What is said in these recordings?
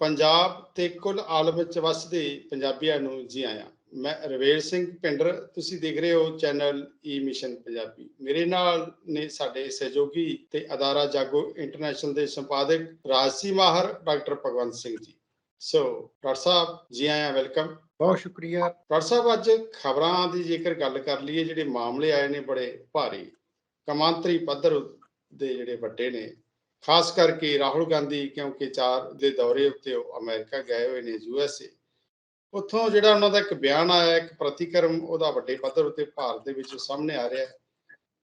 ਪੰਜਾਬ ਤੇ ਕੁੱਲ ਆਲਮ ਵਿੱਚ ਵਸਦੇ ਪੰਜਾਬੀਆਂ ਨੂੰ ਜੀ ਆਇਆਂ। ਮੈਂ ਰਵੇਲ ਸਿੰਘ ਪਿੰਡਰ ਤੁਸੀਂ ਦੇਖ ਰਹੇ ਹੋ ਚੈਨਲ ਈ ਮਿਸ਼ਨ ਪੰਜਾਬੀ। ਮੇਰੇ ਨਾਲ ਨੇ ਸਾਡੇ ਸਹਿਯੋਗੀ ਤੇ ਅਦਾਰਾ ਜਾਗੋ ਇੰਟਰਨੈਸ਼ਨਲ ਦੇ ਸੰਪਾਦਕ ਰਾਜਸੀ ਮਾਹਰ ਡਾਕਟਰ ਭਗਵੰਤ ਸਿੰਘ ਜੀ। ਸੋ ਡਾਕਟਰ ਸਾਹਿਬ ਜੀ ਆਇਆਂ ਵੈਲਕਮ। ਬਹੁਤ ਸ਼ੁਕਰੀਆ। ਡਾਕਟਰ ਸਾਹਿਬ ਅੱਜ ਖਬਰਾਂ ਦੀ ਜੇਕਰ ਗੱਲ ਕਰ ਲਈਏ ਜਿਹੜੇ ਮਾਮਲੇ ਆਏ ਨੇ ਬੜੇ ਭਾਰੀ। ਕਮਾਂਤਰੀ ਪੱਧਰ ਦੇ ਜਿਹੜੇ ਵੱਡੇ ਨੇ ਖਾਸ ਕਰਕੇ ਰਾਹੁਲ ਗਾਂਧੀ, ਕਿਉਂਕਿ ਚਾਰ ਦੇ ਦੌਰੇ ਉੱਤੇ ਉਹ ਅਮਰੀਕਾ ਗਏ ਹੋਏ ਨੇ ਯੂਐਸਏ ਉੱਥੋਂ ਜਿਹੜਾ ਉਹਨਾਂ ਦਾ ਇੱਕ ਬਿਆਨ ਆਇਆ, ਇੱਕ ਪ੍ਰਤੀਕਰਮ, ਉਹਦਾ ਵੱਡੇ ਪੱਧਰ ਉੱਤੇ ਭਾਰਤ ਦੇ ਵਿੱਚ ਸਾਹਮਣੇ ਆ ਰਿਹਾ। ਹੈ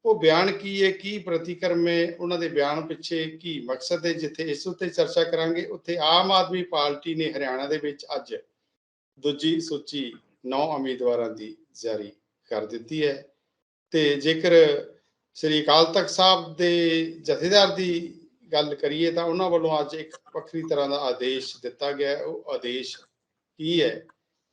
ਉਹ ਬਿਆਨ ਕੀ ਹੈ, ਕੀ ਪ੍ਰਤੀਕਰਮ ਹੈ, ਉਹਨਾਂ ਦੇ ਬਿਆਨ ਪਿੱਛੇ ਕੀ ਮਕਸਦ ਹੈ, ਜਿੱਥੇ ਇਸ ਉੱਤੇ ਚਰਚਾ ਕਰਾਂਗੇ। ਉੱਥੇ ਆਮ ਆਦਮੀ ਪਾਰਟੀ ਨੇ ਹਰਿਆਣਾ ਦੇ ਵਿੱਚ ਅੱਜ ਦੂਜੀ ਸੂਚੀ 9 ਉਮੀਦਵਾਰਾਂ ਦੀ ਜਾਰੀ ਕਰ ਦਿੱਤੀ ਹੈ। ਤੇ ਜੇਕਰ ਸ੍ਰੀ ਅਕਾਲ ਤਖਤ ਸਾਹਿਬ ਦੇ ਜਥੇਦਾਰ ਦੀ ਗੱਲ ਕਰੀਏ ਤਾਂ ਉਹਨਾਂ ਵੱਲੋਂ ਅੱਜ ਇੱਕ ਵੱਖਰੀ ਤਰ੍ਹਾਂ ਦਾ ਆਦੇਸ਼ ਦਿੱਤਾ ਗਿਆ ਉਹ ਆਦੇਸ਼ ਕੀ ਹੈ?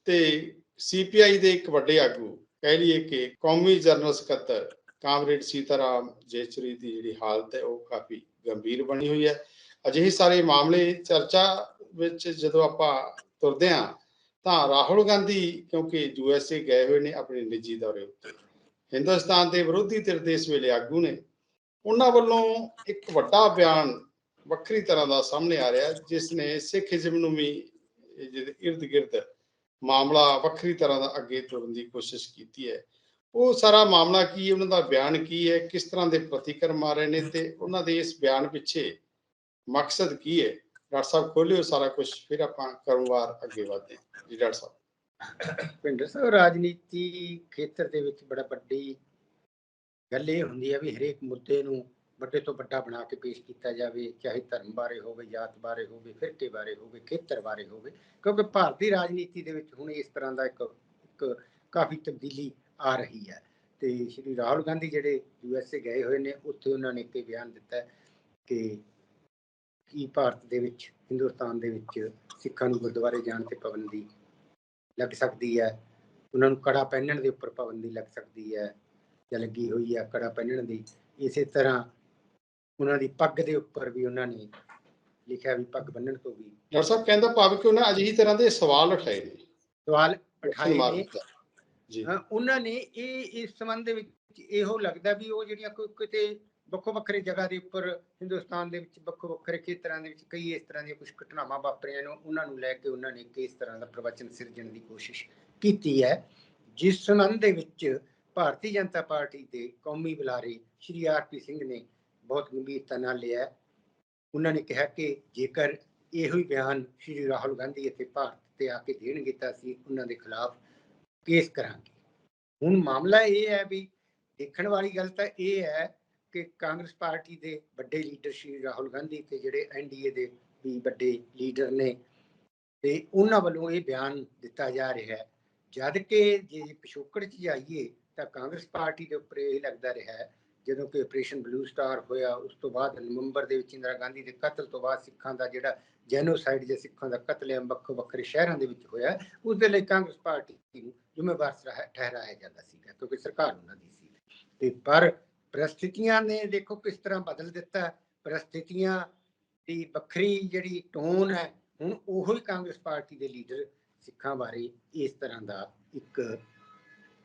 ਤੇ ਸੀਪੀਆਈ ਦੇ ਇੱਕ ਵੱਡੇ ਆਗੂ ਕਹਿ ਲਈਏ ਕਿ ਕੌਮੀ ਜਨਰਲ ਸਕੱਤਰ ਕਾਮਰੇਡ ਸੀਤਾਰਾਮ ਜੇਚਰੀ ਦੀ ਜਿਹੜੀ ਹਾਲਤ ਹੈ, ਉਹ ਕਾਫੀ ਗੰਭੀਰ ਬਣੀ ਹੋਈ ਹੈ। ਅਜਿਹੇ ਸਾਰੇ ਮਾਮਲੇ ਚਰਚਾ ਵਿੱਚ ਜਦੋਂ ਆਪਾਂ ਤੁਰਦੇ ਹਾਂ, ਤਾਂ ਰਾਹੁਲ ਗਾਂਧੀ ਕਿਉਂਕਿ ਯੂਐਸਏ ਗਏ ਹੋਏ ਨੇ ਆਪਣੇ ਨਿੱਜੀ ਦੌਰੇ ਉੱਤੇ, ਹਿੰਦੁਸਤਾਨ ਦੇ ਵਿਰੋਧੀ ਧਿਰ ਦੇ ਇਸ ਵੇਲੇ ਆਗੂ ਨੇ ਉਹਨਾਂ ਵੱਲੋਂ ਇੱਕ ਵੱਡਾ ਬਿਆਨ ਵੱਖਰੀ ਤਰ੍ਹਾਂ ਦਾ ਸਾਹਮਣੇ ਆ ਰਿਹਾ ਜਿਸ ਨੇ ਸਿੱਖੀਜ਼ਮ ਨੂੰ ਵੀ ਜਿਹਦੇ ਇਰਦ ਗਿਰਦ ਮਾਮਲਾ ਵੱਖਰੀ ਤਰ੍ਹਾਂ ਦਾ ਅੱਗੇ ਤੁਰਨ ਦੀ ਕੋਸ਼ਿਸ਼ ਕੀਤੀ ਹੈ। ਉਹ ਸਾਰਾ ਮਾਮਲਾ ਕੀ ਹੈ, ਉਹਨਾਂ ਦਾ ਬਿਆਨ ਕੀ ਹੈ, ਕਿਸ ਤਰ੍ਹਾਂ ਦੇ ਪ੍ਰਤੀਕਰਮ ਆ ਰਹੇ ਨੇ ਤੇ ਉਹਨਾਂ ਦੇ ਇਸ ਬਿਆਨ ਪਿੱਛੇ ਮਕਸਦ ਕੀ ਹੈ? ਡਾਕਟਰ ਸਾਹਿਬ ਖੋਲਿਓ ਸਾਰਾ ਕੁਝ, ਫਿਰ ਆਪਾਂ ਕਰਮਵਾਰ ਅੱਗੇ ਵਧਦੇ ਹਾਂ। ਜੀ ਡਾਕਟਰ ਸਾਹਿਬ। ਭਿੰਦਰ ਸਾਹਿਬ, ਰਾਜਨੀਤੀ ਖੇਤਰ ਦੇ ਵਿੱਚ ਬੜਾ ਵੱਡੀ ਗੱਲ ਇਹ ਹੁੰਦੀ ਹੈ ਵੀ ਹਰੇਕ ਮੁੱਦੇ ਨੂੰ ਵੱਡੇ ਤੋਂ ਵੱਡਾ ਬਣਾ ਕੇ ਪੇਸ਼ ਕੀਤਾ ਜਾਵੇ, ਚਾਹੇ ਧਰਮ ਬਾਰੇ ਹੋਵੇ, ਜਾਤ ਬਾਰੇ ਹੋਵੇ, ਫਿਰਕੇ ਬਾਰੇ ਹੋਵੇ, ਖੇਤਰ ਬਾਰੇ ਹੋਵੇ, ਕਿਉਂਕਿ ਭਾਰਤੀ ਰਾਜਨੀਤੀ ਦੇ ਵਿੱਚ ਹੁਣ ਇਸ ਤਰ੍ਹਾਂ ਦਾ ਇੱਕ ਇੱਕ ਕਾਫੀ ਤਬਦੀਲੀ ਆ ਰਹੀ ਹੈ। ਤੇ ਸ਼੍ਰੀ ਰਾਹੁਲ ਗਾਂਧੀ ਜਿਹੜੇ ਯੂ ਐੱਸ ਏ ਗਏ ਹੋਏ ਨੇ, ਉੱਥੇ ਉਹਨਾਂ ਨੇ ਇੱਕ ਬਿਆਨ ਦਿੱਤਾ ਕਿ ਕੀ ਭਾਰਤ ਦੇ ਵਿੱਚ, ਹਿੰਦੁਸਤਾਨ ਦੇ ਵਿੱਚ ਸਿੱਖਾਂ ਨੂੰ ਗੁਰਦੁਆਰੇ ਜਾਣ ਤੇ ਪਾਬੰਦੀ ਲੱਗ ਸਕਦੀ ਹੈ, ਉਹਨਾਂ ਨੂੰ ਕੜਾ ਪਹਿਨਣ ਦੇ ਉੱਪਰ ਪਾਬੰਦੀ ਲੱਗ ਸਕਦੀ ਹੈ। ਜਾਂ ਲੱਗੀ ਹੋਈ ਹੈ ਕੜਾ ਪਹਿਨਣ ਦੀ। ਇਸੇ ਤਰ੍ਹਾਂ ਉਹਨਾਂ ਦੀ ਪੱਗ ਦੇ ਉੱਪਰ ਵੀ ਉਹਨਾਂ ਨੇ ਲਿਖਿਆ ਵੀ ਪੱਗ ਬੰਨਣ ਤੋਂ ਵੀ। ਡਾਕਟਰ ਸਾਹਿਬ ਕਹਿੰਦਾ ਭਾਵ ਕਿ ਉਹਨਾਂ ਅਜਿਹੀ ਤਰ੍ਹਾਂ ਦੇ ਸਵਾਲ ਉਠਾਏ ਨੇ। ਸਵਾਲ ਉਠਾਏ ਨੇ। ਜੀ। ਹਾਂ, ਉਹਨਾਂ ਨੇ ਇਹ ਇਸ ਸੰਬੰਧ ਦੇ ਵਿੱਚ ਇਹੋ ਲੱਗਦਾ ਵੀ ਉਹ ਜਿਹੜੀਆਂ ਕੋਈ ਕਿਤੇ ਵੱਖੋ ਵੱਖਰੇ ਜਗ੍ਹਾ ਦੇ ਉੱਪਰ ਹਿੰਦੁਸਤਾਨ ਦੇ ਵਿੱਚ ਵੱਖੋ ਵੱਖਰੇ ਖੇਤਰਾਂ ਦੇ ਵਿੱਚ ਕਈ ਇਸ ਤਰ੍ਹਾਂ ਦੀਆਂ ਕੁਝ ਘਟਨਾਵਾਂ ਵਾਪਰੀਆਂ ਨੇ ਉਹਨਾਂ ਨੂੰ ਲੈ ਕੇ ਉਹਨਾਂ ਨੇ ਕਿਸ ਤਰ੍ਹਾਂ ਦਾ ਪ੍ਰਵਚਨ ਸਿਰਜਣ ਦੀ ਕੋਸ਼ਿਸ਼ ਕੀਤੀ ਹੈ। ਜਿਸ ਸੰਬੰਧ ਦੇ ਵਿੱਚ ਭਾਰਤੀ ਜਨਤਾ ਪਾਰਟੀ ਦੇ ਕੌਮੀ ਬੁਲਾਰੇ ਸ਼੍ਰੀ ਆਰਪੀ ਸਿੰਘ ਨੇ ਬਹੁਤ ਗੰਭੀਰਤਾ ਨਾਲ ਲਿਆ ਉਹਨਾਂ ਨੇ ਕਿਹਾ ਕਿ ਜੇਕਰ ਇਹੋ ਹੀ ਬਿਆਨ ਸ਼੍ਰੀ ਰਾਹੁਲ ਗਾਂਧੀ ਇੱਥੇ ਭਾਰਤ ਤੇ ਆ ਕੇ ਦੇਣਗੇ ਤਾਂ ਅਸੀਂ ਉਹਨਾਂ ਦੇ ਖਿਲਾਫ ਕੇਸ ਕਰਾਂਗੇ। ਹੁਣ ਮਾਮਲਾ ਇਹ ਹੈ ਵੀ ਦੇਖਣ ਵਾਲੀ ਗੱਲ ਤਾਂ ਇਹ ਹੈ ਕਿ ਕਾਂਗਰਸ ਪਾਰਟੀ ਦੇ ਵੱਡੇ ਲੀਡਰ ਸ਼੍ਰੀ ਰਾਹੁਲ ਗਾਂਧੀ ਤੇ ਜਿਹੜੇ ਐਨਡੀਏ ਦੇ ਵੀ ਵੱਡੇ ਲੀਡਰ ਨੇ ਤੇ ਉਹਨਾਂ ਵੱਲੋਂ ਇਹ ਬਿਆਨ ਦਿੱਤਾ ਜਾ ਰਿਹਾ ਹੈ। ਜਦ ਕਿ ਜੇ ਪਿਛੋਕੜ 'ਚ ਜਾਈਏ ਤਾਂ ਕਾਂਗਰਸ ਪਾਰਟੀ ਦੇ ਉੱਪਰ ਇਹ ਲੱਗਦਾ ਰਿਹਾ ਹੈ, ਜਦੋਂ ਕਿ ਆਪਰੇਸ਼ਨ ਬਲੂ ਸਟਾਰ ਹੋਇਆ, ਉਸ ਤੋਂ ਬਾਅਦ ਨਵੰਬਰ ਦੇ ਵਿੱਚ ਇੰਦਰਾ ਗਾਂਧੀ ਦੇ ਕਤਲ ਤੋਂ ਬਾਅਦ ਸਿੱਖਾਂ ਦਾ ਜਿਹੜਾ ਜੈਨੋਸਾਈਡ ਜਾਂ ਸਿੱਖਾਂ ਦਾ ਕਤਲੇਆਮ ਵੱਖੋ ਵੱਖਰੇ ਸ਼ਹਿਰਾਂ ਦੇ ਵਿੱਚ ਹੋਇਆ, ਉਸ ਦੇ ਲਈ ਕਾਂਗਰਸ ਪਾਰਟੀ ਨੂੰ ਜ਼ਿੰਮੇਵਾਰ ਠਹਿਰਾਇਆ ਜਾਂਦਾ ਸੀਗਾ, ਕਿਉਂਕਿ ਸਰਕਾਰ ਉਹਨਾਂ ਦੀ ਸੀ ਤੇ ਪਰ ਪ੍ਰਸਥਿਤੀਆਂ ਨੇ ਦੇਖੋ ਕਿਸ ਤਰ੍ਹਾਂ ਬਦਲ ਦਿੱਤਾ ਹੈ। ਪ੍ਰਸਥਿਤੀਆਂ ਦੀ ਵੱਖਰੀ ਜਿਹੜੀ ਟੋਨ ਹੈ, ਹੁਣ ਉਹੋ ਹੀ ਕਾਂਗਰਸ ਪਾਰਟੀ ਦੇ ਲੀਡਰ ਸਿੱਖਾਂ ਬਾਰੇ ਇਸ ਤਰ੍ਹਾਂ ਦਾ ਇੱਕ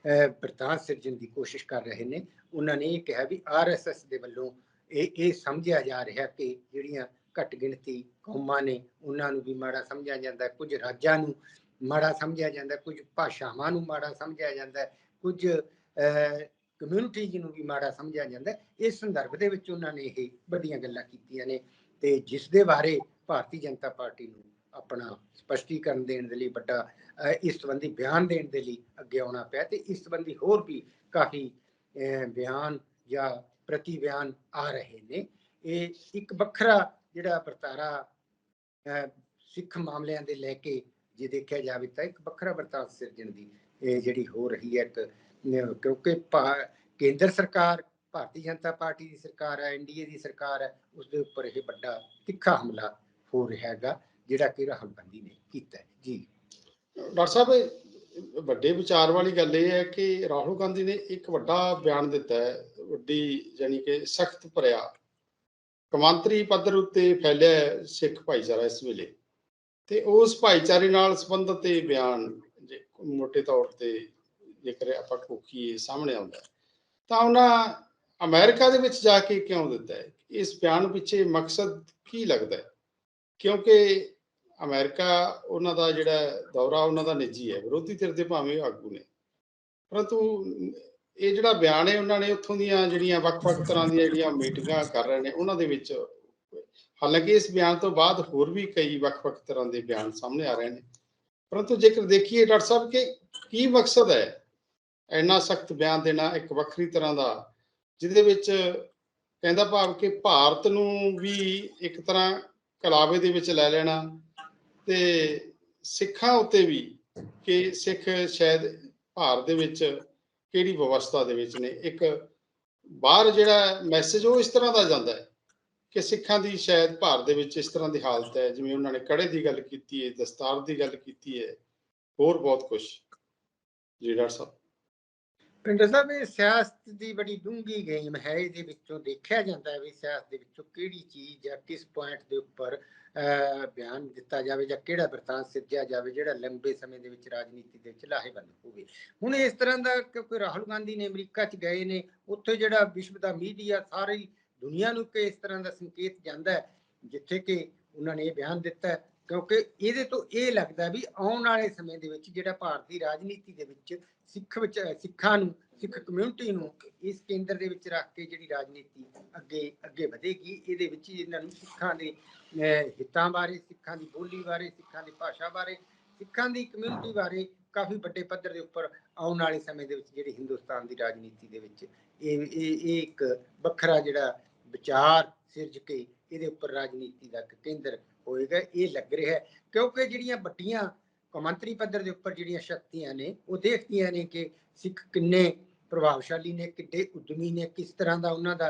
ਅਹ, ਸਿਰਜਣ ਦੀ ਕੋਸ਼ਿਸ਼ ਕਰ ਰਹੇ ਨੇ। ਉਹਨਾਂ ਨੇ ਇਹ ਕਿਹਾ ਵੀ ਆਰਐਸਐਸ ਦੇ ਵੱਲੋਂ ਇਹ ਇਹ ਸਮਝਿਆ ਜਾ ਰਿਹਾ ਕਿ ਜਿਹੜੀਆਂ ਘੱਟ ਗਿਣਤੀ ਕੌਮਾਂ ਨੇ ਉਹਨਾਂ ਨੂੰ ਵੀ ਮਾੜਾ ਸਮਝਿਆ ਜਾਂਦਾ ਕੁਝ ਰਾਜਾਂ ਨੂੰ ਮਾੜਾ ਸਮਝਿਆ ਜਾਂਦਾ ਕੁਝ ਭਾਸ਼ਾਵਾਂ ਨੂੰ ਮਾੜਾ ਸਮਝਿਆ ਜਾਂਦਾ ਕੁਝ ਕਮਿਊਨਿਟੀਜ਼ ਨੂੰ ਵੀ ਮਾੜਾ ਸਮਝਿਆ ਜਾਂਦਾ ਇਸ ਸੰਦਰਭ ਦੇ ਵਿੱਚ ਉਹਨਾਂ ਨੇ ਇਹ ਵੱਡੀਆਂ ਗੱਲਾਂ ਕੀਤੀਆਂ ਨੇ ਤੇ ਜਿਸ ਦੇ ਬਾਰੇ ਭਾਰਤੀ ਜਨਤਾ ਪਾਰਟੀ ਨੂੰ ਆਪਣਾ ਸਪਸ਼ਟੀਕਰਨ ਦੇਣ ਦੇ ਲਈ, ਵੱਡਾ ਇਸ ਸੰਬੰਧੀ ਬਿਆਨ ਦੇਣ ਦੇ ਲਈ ਅੱਗੇ ਆਉਣਾ ਪਿਆ ਤੇ ਇਸ ਸੰਬੰਧੀ ਹੋਰ ਵੀ ਕਾਫੀ ਬਿਆਨ ਜਾਂ ਪ੍ਰਤੀ ਬਿਆਨ ਆ ਰਹੇ ਨੇ। ਇਹ ਇੱਕ ਵੱਖਰਾ ਜਿਹੜਾ ਵਰਤਾਰਾ ਸਿੱਖ ਮਾਮਲਿਆਂ ਦੇ ਲੈ ਕੇ ਜੇ ਦੇਖਿਆ ਜਾਵੇ ਤਾਂ ਇੱਕ ਵੱਖਰਾ ਵਰਤਾਰਾ ਸਿਰਜਣ ਦੀ, ਇਹ ਜਿਹੜੀ ਹੋ ਰਹੀ ਹੈ ਇੱਕ ਕਿਉਂਕਿ ਕੇਂਦਰ ਸਰਕਾਰ, ਭਾਰਤੀ ਜਨਤਾ ਪਾਰਟੀ ਦੀ ਸਰਕਾਰ ਹੈ ਐਨਡੀਏ ਦੀ ਸਰਕਾਰ ਹੈ, ਉਸ ਦੇ ਉੱਪਰ ਇਹ ਵੱਡਾ ਤਿੱਖਾ ਹਮਲਾ ਹੋ ਰਿਹਾ ਹੈਗਾ। ਜਿਹੜਾ ਕਿ ਰਾਹੁਲ ਗਾਂਧੀ ਨੇ ਕੀਤਾ ਜੀ। ਡਾਕਟਰ ਸਾਹਿਬ ਵੱਡੇ ਵਿਚਾਰ ਵਾਲੀ ਗੱਲ ਇਹ ਹੈ ਕਿ ਰਾਹੁਲ ਗਾਂਧੀ ਨੇ ਇੱਕ ਵੱਡਾ ਬਿਆਨ ਦਿੱਤਾ ਹੈ, ਵੱਡੀ ਯਾਨੀ ਕਿ ਸਖਤ ਭਰਿਆ। ਕਮਾਂਤਰੀ ਪੱਧਰ ਉੱਤੇ ਫੈਲਿਆ ਸਿੱਖ ਭਾਈਚਾਰਾ ਇਸ ਵੇਲੇ। ਤੇ ਉਸ ਭਾਈਚਾਰੇ ਨਾਲ ਸੰਬੰਧਿਤ ਇਹ ਬਿਆਨ ਜੇ ਮੋٹے ਤੌਰ ਤੇ ਜੇਕਰ ਆਪਾਂ ਕੋਕੀਏ ਸਾਹਮਣੇ ਆਉਂਦਾ ਤਾਂ ਉਹਨਾਂ ਅਮਰੀਕਾ ਦੇ ਵਿੱਚ ਜਾ ਕੇ ਕਿਉਂ ਦਿੱਤਾ ਹੈ? ਇਸ ਬਿਆਨ ਪਿੱਛੇ ਮਕਸਦ ਕੀ ਲੱਗਦਾ ਹੈ? ਕਿਉਂਕਿ ਅਮਰੀਕਾ ਉਹਨਾਂ ਦਾ ਜਿਹੜਾ ਦੌਰਾ, ਉਹਨਾਂ ਦਾ ਨਿੱਜੀ ਹੈ, ਵਿਰੋਧੀ ਧਿਰ ਦੇ ਭਾਵੇਂ ਉਹ ਆਗੂ ਨੇ। ਪਰੰਤੂ ਇਹ ਜਿਹੜਾ ਬਿਆਨ ਹੈ, ਉਹਨਾਂ ਨੇ ਉੱਥੋਂ ਦੀਆਂ ਜਿਹੜੀਆਂ ਵੱਖ-ਵੱਖ ਤਰ੍ਹਾਂ ਦੀਆਂ ਜਿਹੜੀਆਂ ਮੀਟਿੰਗਾਂ ਕਰ ਰਹੇ ਨੇ, ਉਹਨਾਂ ਦੇ ਵਿੱਚ ਹਾਲਾਂਕਿ ਇਸ ਬਿਆਨ ਤੋਂ ਬਾਅਦ ਹੋਰ ਵੀ ਕਈ ਵੱਖ-ਵੱਖ ਤਰ੍ਹਾਂ ਦੇ ਬਿਆਨ ਸਾਹਮਣੇ ਆ ਰਹੇ ਨੇ। ਪਰੰਤੂ ਜੇਕਰ ਦੇਖੀਏ ਡਾਕਟਰ ਸਾਹਿਬ ਕਿ ਕੀ ਮਕਸਦ ਹੈ ਇੰਨਾ ਸਖਤ ਬਿਆਨ ਦੇਣਾ ਇੱਕ ਵੱਖਰੀ ਤਰ੍ਹਾਂ ਦਾ, ਜਿਹਦੇ ਵਿੱਚ ਕਹਿੰਦਾ ਭਾਵ ਕਿ ਭਾਰਤ ਨੂੰ ਵੀ ਇੱਕ ਤਰ੍ਹਾਂ ਕਲਾਵੇ ਦੇ ਵਿੱਚ ਲੈ ਲੈਣਾ ਤੇ ਸਿੱਖਾਂ ਉੱਤੇ ਵੀ ਕਿ ਸਿੱਖ ਸ਼ਾਇਦ ਭਾਰਤ ਦੇ ਵਿੱਚ ਕਿਹੜੀ ਵਿਵਸਥਾ ਦੇ ਵਿੱਚ ਨੇ, ਇੱਕ ਬਾਹਰ ਜਿਹੜਾ ਮੈਸੇਜ ਉਹ ਇਸ ਤਰ੍ਹਾਂ ਦਾ ਜਾਂਦਾ ਹੈ ਕਿ ਸਿੱਖਾਂ ਦੀ ਸ਼ਾਇਦ ਭਾਰਤ ਦੇ ਵਿੱਚ ਇਸ ਤਰ੍ਹਾਂ ਦੀ ਹਾਲਤ ਹੈ, ਜਿਵੇਂ ਉਹਨਾਂ ਨੇ ਕੜੇ ਦੀ ਗੱਲ ਕੀਤੀ ਹੈ, ਦਸਤਾਰ ਦੀ ਗੱਲ ਕੀਤੀ ਹੈ, ਹੋਰ ਬਹੁਤ ਕੁਝ ਜੀ ਡਾਕਟਰ ਸਾਹਿਬ। ਪਿੰਡਰ ਸਾਹਿਬ, ਇਹ ਸਿਆਸਤ ਦੀ ਬੜੀ ਡੂੰਗੀ ਗੇਮ ਹੈ। ਇਹਦੇ ਵਿੱਚੋਂ ਦੇਖਿਆ ਜਾਂਦਾ ਹੈ ਵੀ ਸਿਆਸਤ ਦੇ ਵਿੱਚੋਂ ਕਿਹੜੀ ਚੀਜ਼ ਜਾਂ ਕਿਸ ਪੁਆਇੰਟ ਦੇ ਉੱਪਰ ਬਿਆਨ ਦਿੱਤਾ ਜਾਵੇ ਜਾਂ ਕਿਹੜਾ ਵਰਤਾਂਤ ਸਿਰਜਿਆ ਜਾਵੇ, ਜਿਹੜਾ ਲੰਬੇ ਸਮੇਂ ਦੇ ਵਿੱਚ ਰਾਜਨੀਤੀ ਦੇ ਵਿੱਚ ਲਾਹੇਵੰਦ ਹੋਵੇ। ਹੁਣ ਇਸ ਤਰ੍ਹਾਂ ਦਾ ਕਿਉਂਕਿ ਰਾਹੁਲ ਗਾਂਧੀ ਨੇ ਅਮਰੀਕਾ 'ਚ ਗਏ ਨੇ, ਉੱਥੇ ਜਿਹੜਾ ਵਿਸ਼ਵ ਦਾ ਮੀਡੀਆ ਸਾਰੀ ਦੁਨੀਆ ਨੂੰ ਕਿ ਇਸ ਤਰ੍ਹਾਂ ਦਾ ਸੰਕੇਤ ਜਾਂਦਾ ਹੈ, ਜਿੱਥੇ ਕਿ ਉਹਨਾਂ ਨੇ ਇਹ ਬਿਆਨ ਦਿੱਤਾ ਕਿਉਂਕਿ ਇਹਦੇ ਤੋਂ ਇਹ ਲੱਗਦਾ ਵੀ ਆਉਣ ਵਾਲੇ ਸਮੇਂ ਦੇ ਵਿੱਚ ਜਿਹੜਾ ਭਾਰਤੀ ਰਾਜਨੀਤੀ ਦੇ ਵਿੱਚ ਸਿੱਖ ਵਿੱਚ ਸਿੱਖਾਂ ਨੂੰ, ਸਿੱਖ ਕਮਿਊਨਿਟੀ ਨੂੰ ਇਸ ਕੇਂਦਰ ਦੇ ਵਿੱਚ ਰੱਖ ਕੇ ਜਿਹੜੀ ਰਾਜਨੀਤੀ ਅੱਗੇ ਅੱਗੇ ਵਧੇਗੀ, ਇਹਦੇ ਵਿੱਚ ਇਹਨਾਂ ਨੂੰ ਸਿੱਖਾਂ ਦੇ ਹਿੱਤਾਂ ਬਾਰੇ, ਸਿੱਖਾਂ ਦੀ ਬੋਲੀ ਬਾਰੇ, ਸਿੱਖਾਂ ਦੀ ਭਾਸ਼ਾ ਬਾਰੇ, ਸਿੱਖਾਂ ਦੀ ਕਮਿਊਨਿਟੀ ਬਾਰੇ ਕਾਫੀ ਵੱਡੇ ਪੱਧਰ ਦੇ ਉੱਪਰ ਆਉਣ ਵਾਲੇ ਸਮੇਂ ਦੇ ਵਿੱਚ ਜਿਹੜੀ ਹਿੰਦੁਸਤਾਨ ਦੀ ਰਾਜਨੀਤੀ ਦੇ ਵਿੱਚ ਇਹ ਇਹ ਇਹ ਇੱਕ ਵੱਖਰਾ ਜਿਹੜਾ ਵਿਚਾਰ ਸਿਰਜ ਕੇ ਇਹਦੇ ਉੱਪਰ ਰਾਜਨੀਤੀ ਦਾ ਇੱਕ ਕੇਂਦਰ ਹੋਏਗਾ, ਇਹ ਲੱਗ ਰਿਹਾ ਹੈ। ਕਿਉਂਕਿ ਜਿਹੜੀਆਂ ਵੱਡੀਆਂ ਕੌਮਾਂਤਰੀ ਪੱਧਰ ਦੇ ਉੱਪਰ ਜਿਹੜੀਆਂ ਸ਼ਕਤੀਆਂ ਨੇ, ਉਹ ਦੇਖਦੀਆਂ ਨੇ ਕਿ ਸਿੱਖ ਕਿੰਨੇ ਪ੍ਰਭਾਵਸ਼ਾਲੀ ਨੇ, ਕਿੱਡੇ ਉਦਮੀ ਨੇ, ਕਿਸ ਤਰ੍ਹਾਂ ਦਾ ਉਹਨਾਂ ਦਾ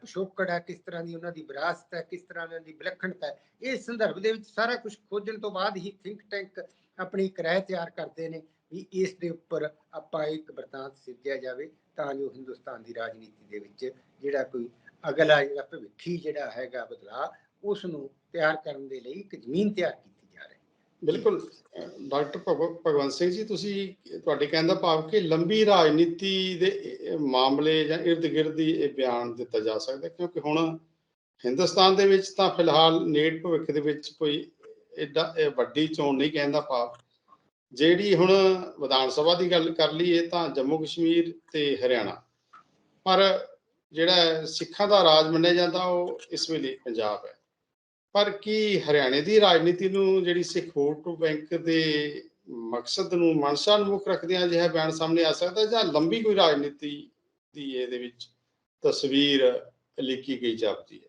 ਪਿਛੋਕੜ ਹੈ, ਕਿਸ ਤਰ੍ਹਾਂ ਦੀ ਉਹਨਾਂ ਦੀ ਵਿਰਾਸਤ ਹੈ, ਕਿਸ ਤਰ੍ਹਾਂ ਉਹਨਾਂ ਦੀ ਵਿਲੱਖਣਤਾ ਹੈ। ਇਸ ਸੰਦਰਭ ਦੇ ਵਿੱਚ ਸਾਰਾ ਕੁਝ ਖੋਜਣ ਤੋਂ ਬਾਅਦ ਹੀ ਥਿੰਕ ਟੈਂਕ ਆਪਣੀ ਇੱਕ ਤਿਆਰ ਕਰਦੇ ਨੇ ਵੀ ਇਸ ਦੇ ਉੱਪਰ ਆਪਾਂ ਇੱਕ ਵਰਤਾਂਤ ਸਿੱਧਿਆ ਜਾਵੇ, ਤਾਂ ਜੋ ਹਿੰਦੁਸਤਾਨ ਦੀ ਰਾਜਨੀਤੀ ਦੇ ਵਿੱਚ ਜਿਹੜਾ ਕੋਈ ਅਗਲਾ ਜਿਹੜਾ ਭਵਿੱਖੀ ਜਿਹੜਾ ਹੈਗਾ ਬਦਲਾਅ ਉਸ ਨੂੰ ਤਿਆਰ ਕਰਨ ਦੇ ਲਈ ਇੱਕ ਜ਼ਮੀਨ ਤਿਆਰ ਕੀਤੀ ਜਾ ਰਹੀ ਹੈ। ਬਿਲਕੁਲ। ਡਾਕਟਰ ਭਗਵੰਤ ਸਿੰਘ ਜੀ, ਤੁਸੀਂ ਤੁਹਾਡੇ ਕਹਿਣ ਦਾ ਭਾਵ ਕਿ ਲੰਬੀ ਰਾਜਨੀਤੀ ਦੇ ਮਾਮਲੇ ਜਾਂ ਇਰਦ ਗਿਰਦ ਹੀ ਇਹ ਬਿਆਨ ਦਿੱਤਾ ਜਾ ਸਕਦਾ ਕਿਉਂਕਿ ਹੁਣ ਹਿੰਦੁਸਤਾਨ ਦੇ ਵਿੱਚ ਤਾਂ ਫਿਲਹਾਲ ਨੇੜ ਭਵਿੱਖ ਦੇ ਵਿੱਚ ਕੋਈ ਐਡਾ ਵੱਡੀ ਚੋਣ ਨਹੀਂ ਕਹਿੰਦਾ ਭਾਵ। ਜਿਹੜੀ ਹੁਣ ਵਿਧਾਨ ਸਭਾ ਦੀ ਗੱਲ ਕਰ ਲਈਏ ਤਾਂ ਜੰਮੂ ਕਸ਼ਮੀਰ ਤੇ ਹਰਿਆਣਾ। ਪਰ ਜਿਹੜਾ ਸਿੱਖਾਂ ਦਾ ਰਾਜ ਮੰਨਿਆ ਜਾਂਦਾ, ਉਹ ਇਸ ਵੇਲੇ ਪੰਜਾਬ ਹੈ। ਪਰ ਕੀ ਹਰਿਆਣੇ ਦੀ ਰਾਜਨੀਤੀ ਨੂੰ ਜਿਹੜੀ ਸਿੱਖ ਵੋਟ ਬੈਂਕ ਦੇ ਮਕਸਦ ਨੂੰ ਮਨਸ਼ਾ ਨੂੰ ਮੁੱਖ ਰੱਖਦਿਆਂ ਅਜਿਹਾ ਬਿਆਨ ਸਾਹਮਣੇ ਆ ਸਕਦਾ ਜਾਂ ਲੰਬੀ ਕੋਈ ਰਾਜਨੀਤੀ ਦੀ ਇਹਦੇ ਵਿੱਚ ਤਸਵੀਰ ਲਿਖੀ ਗਈ ਜਾਪਦੀ ਹੈ?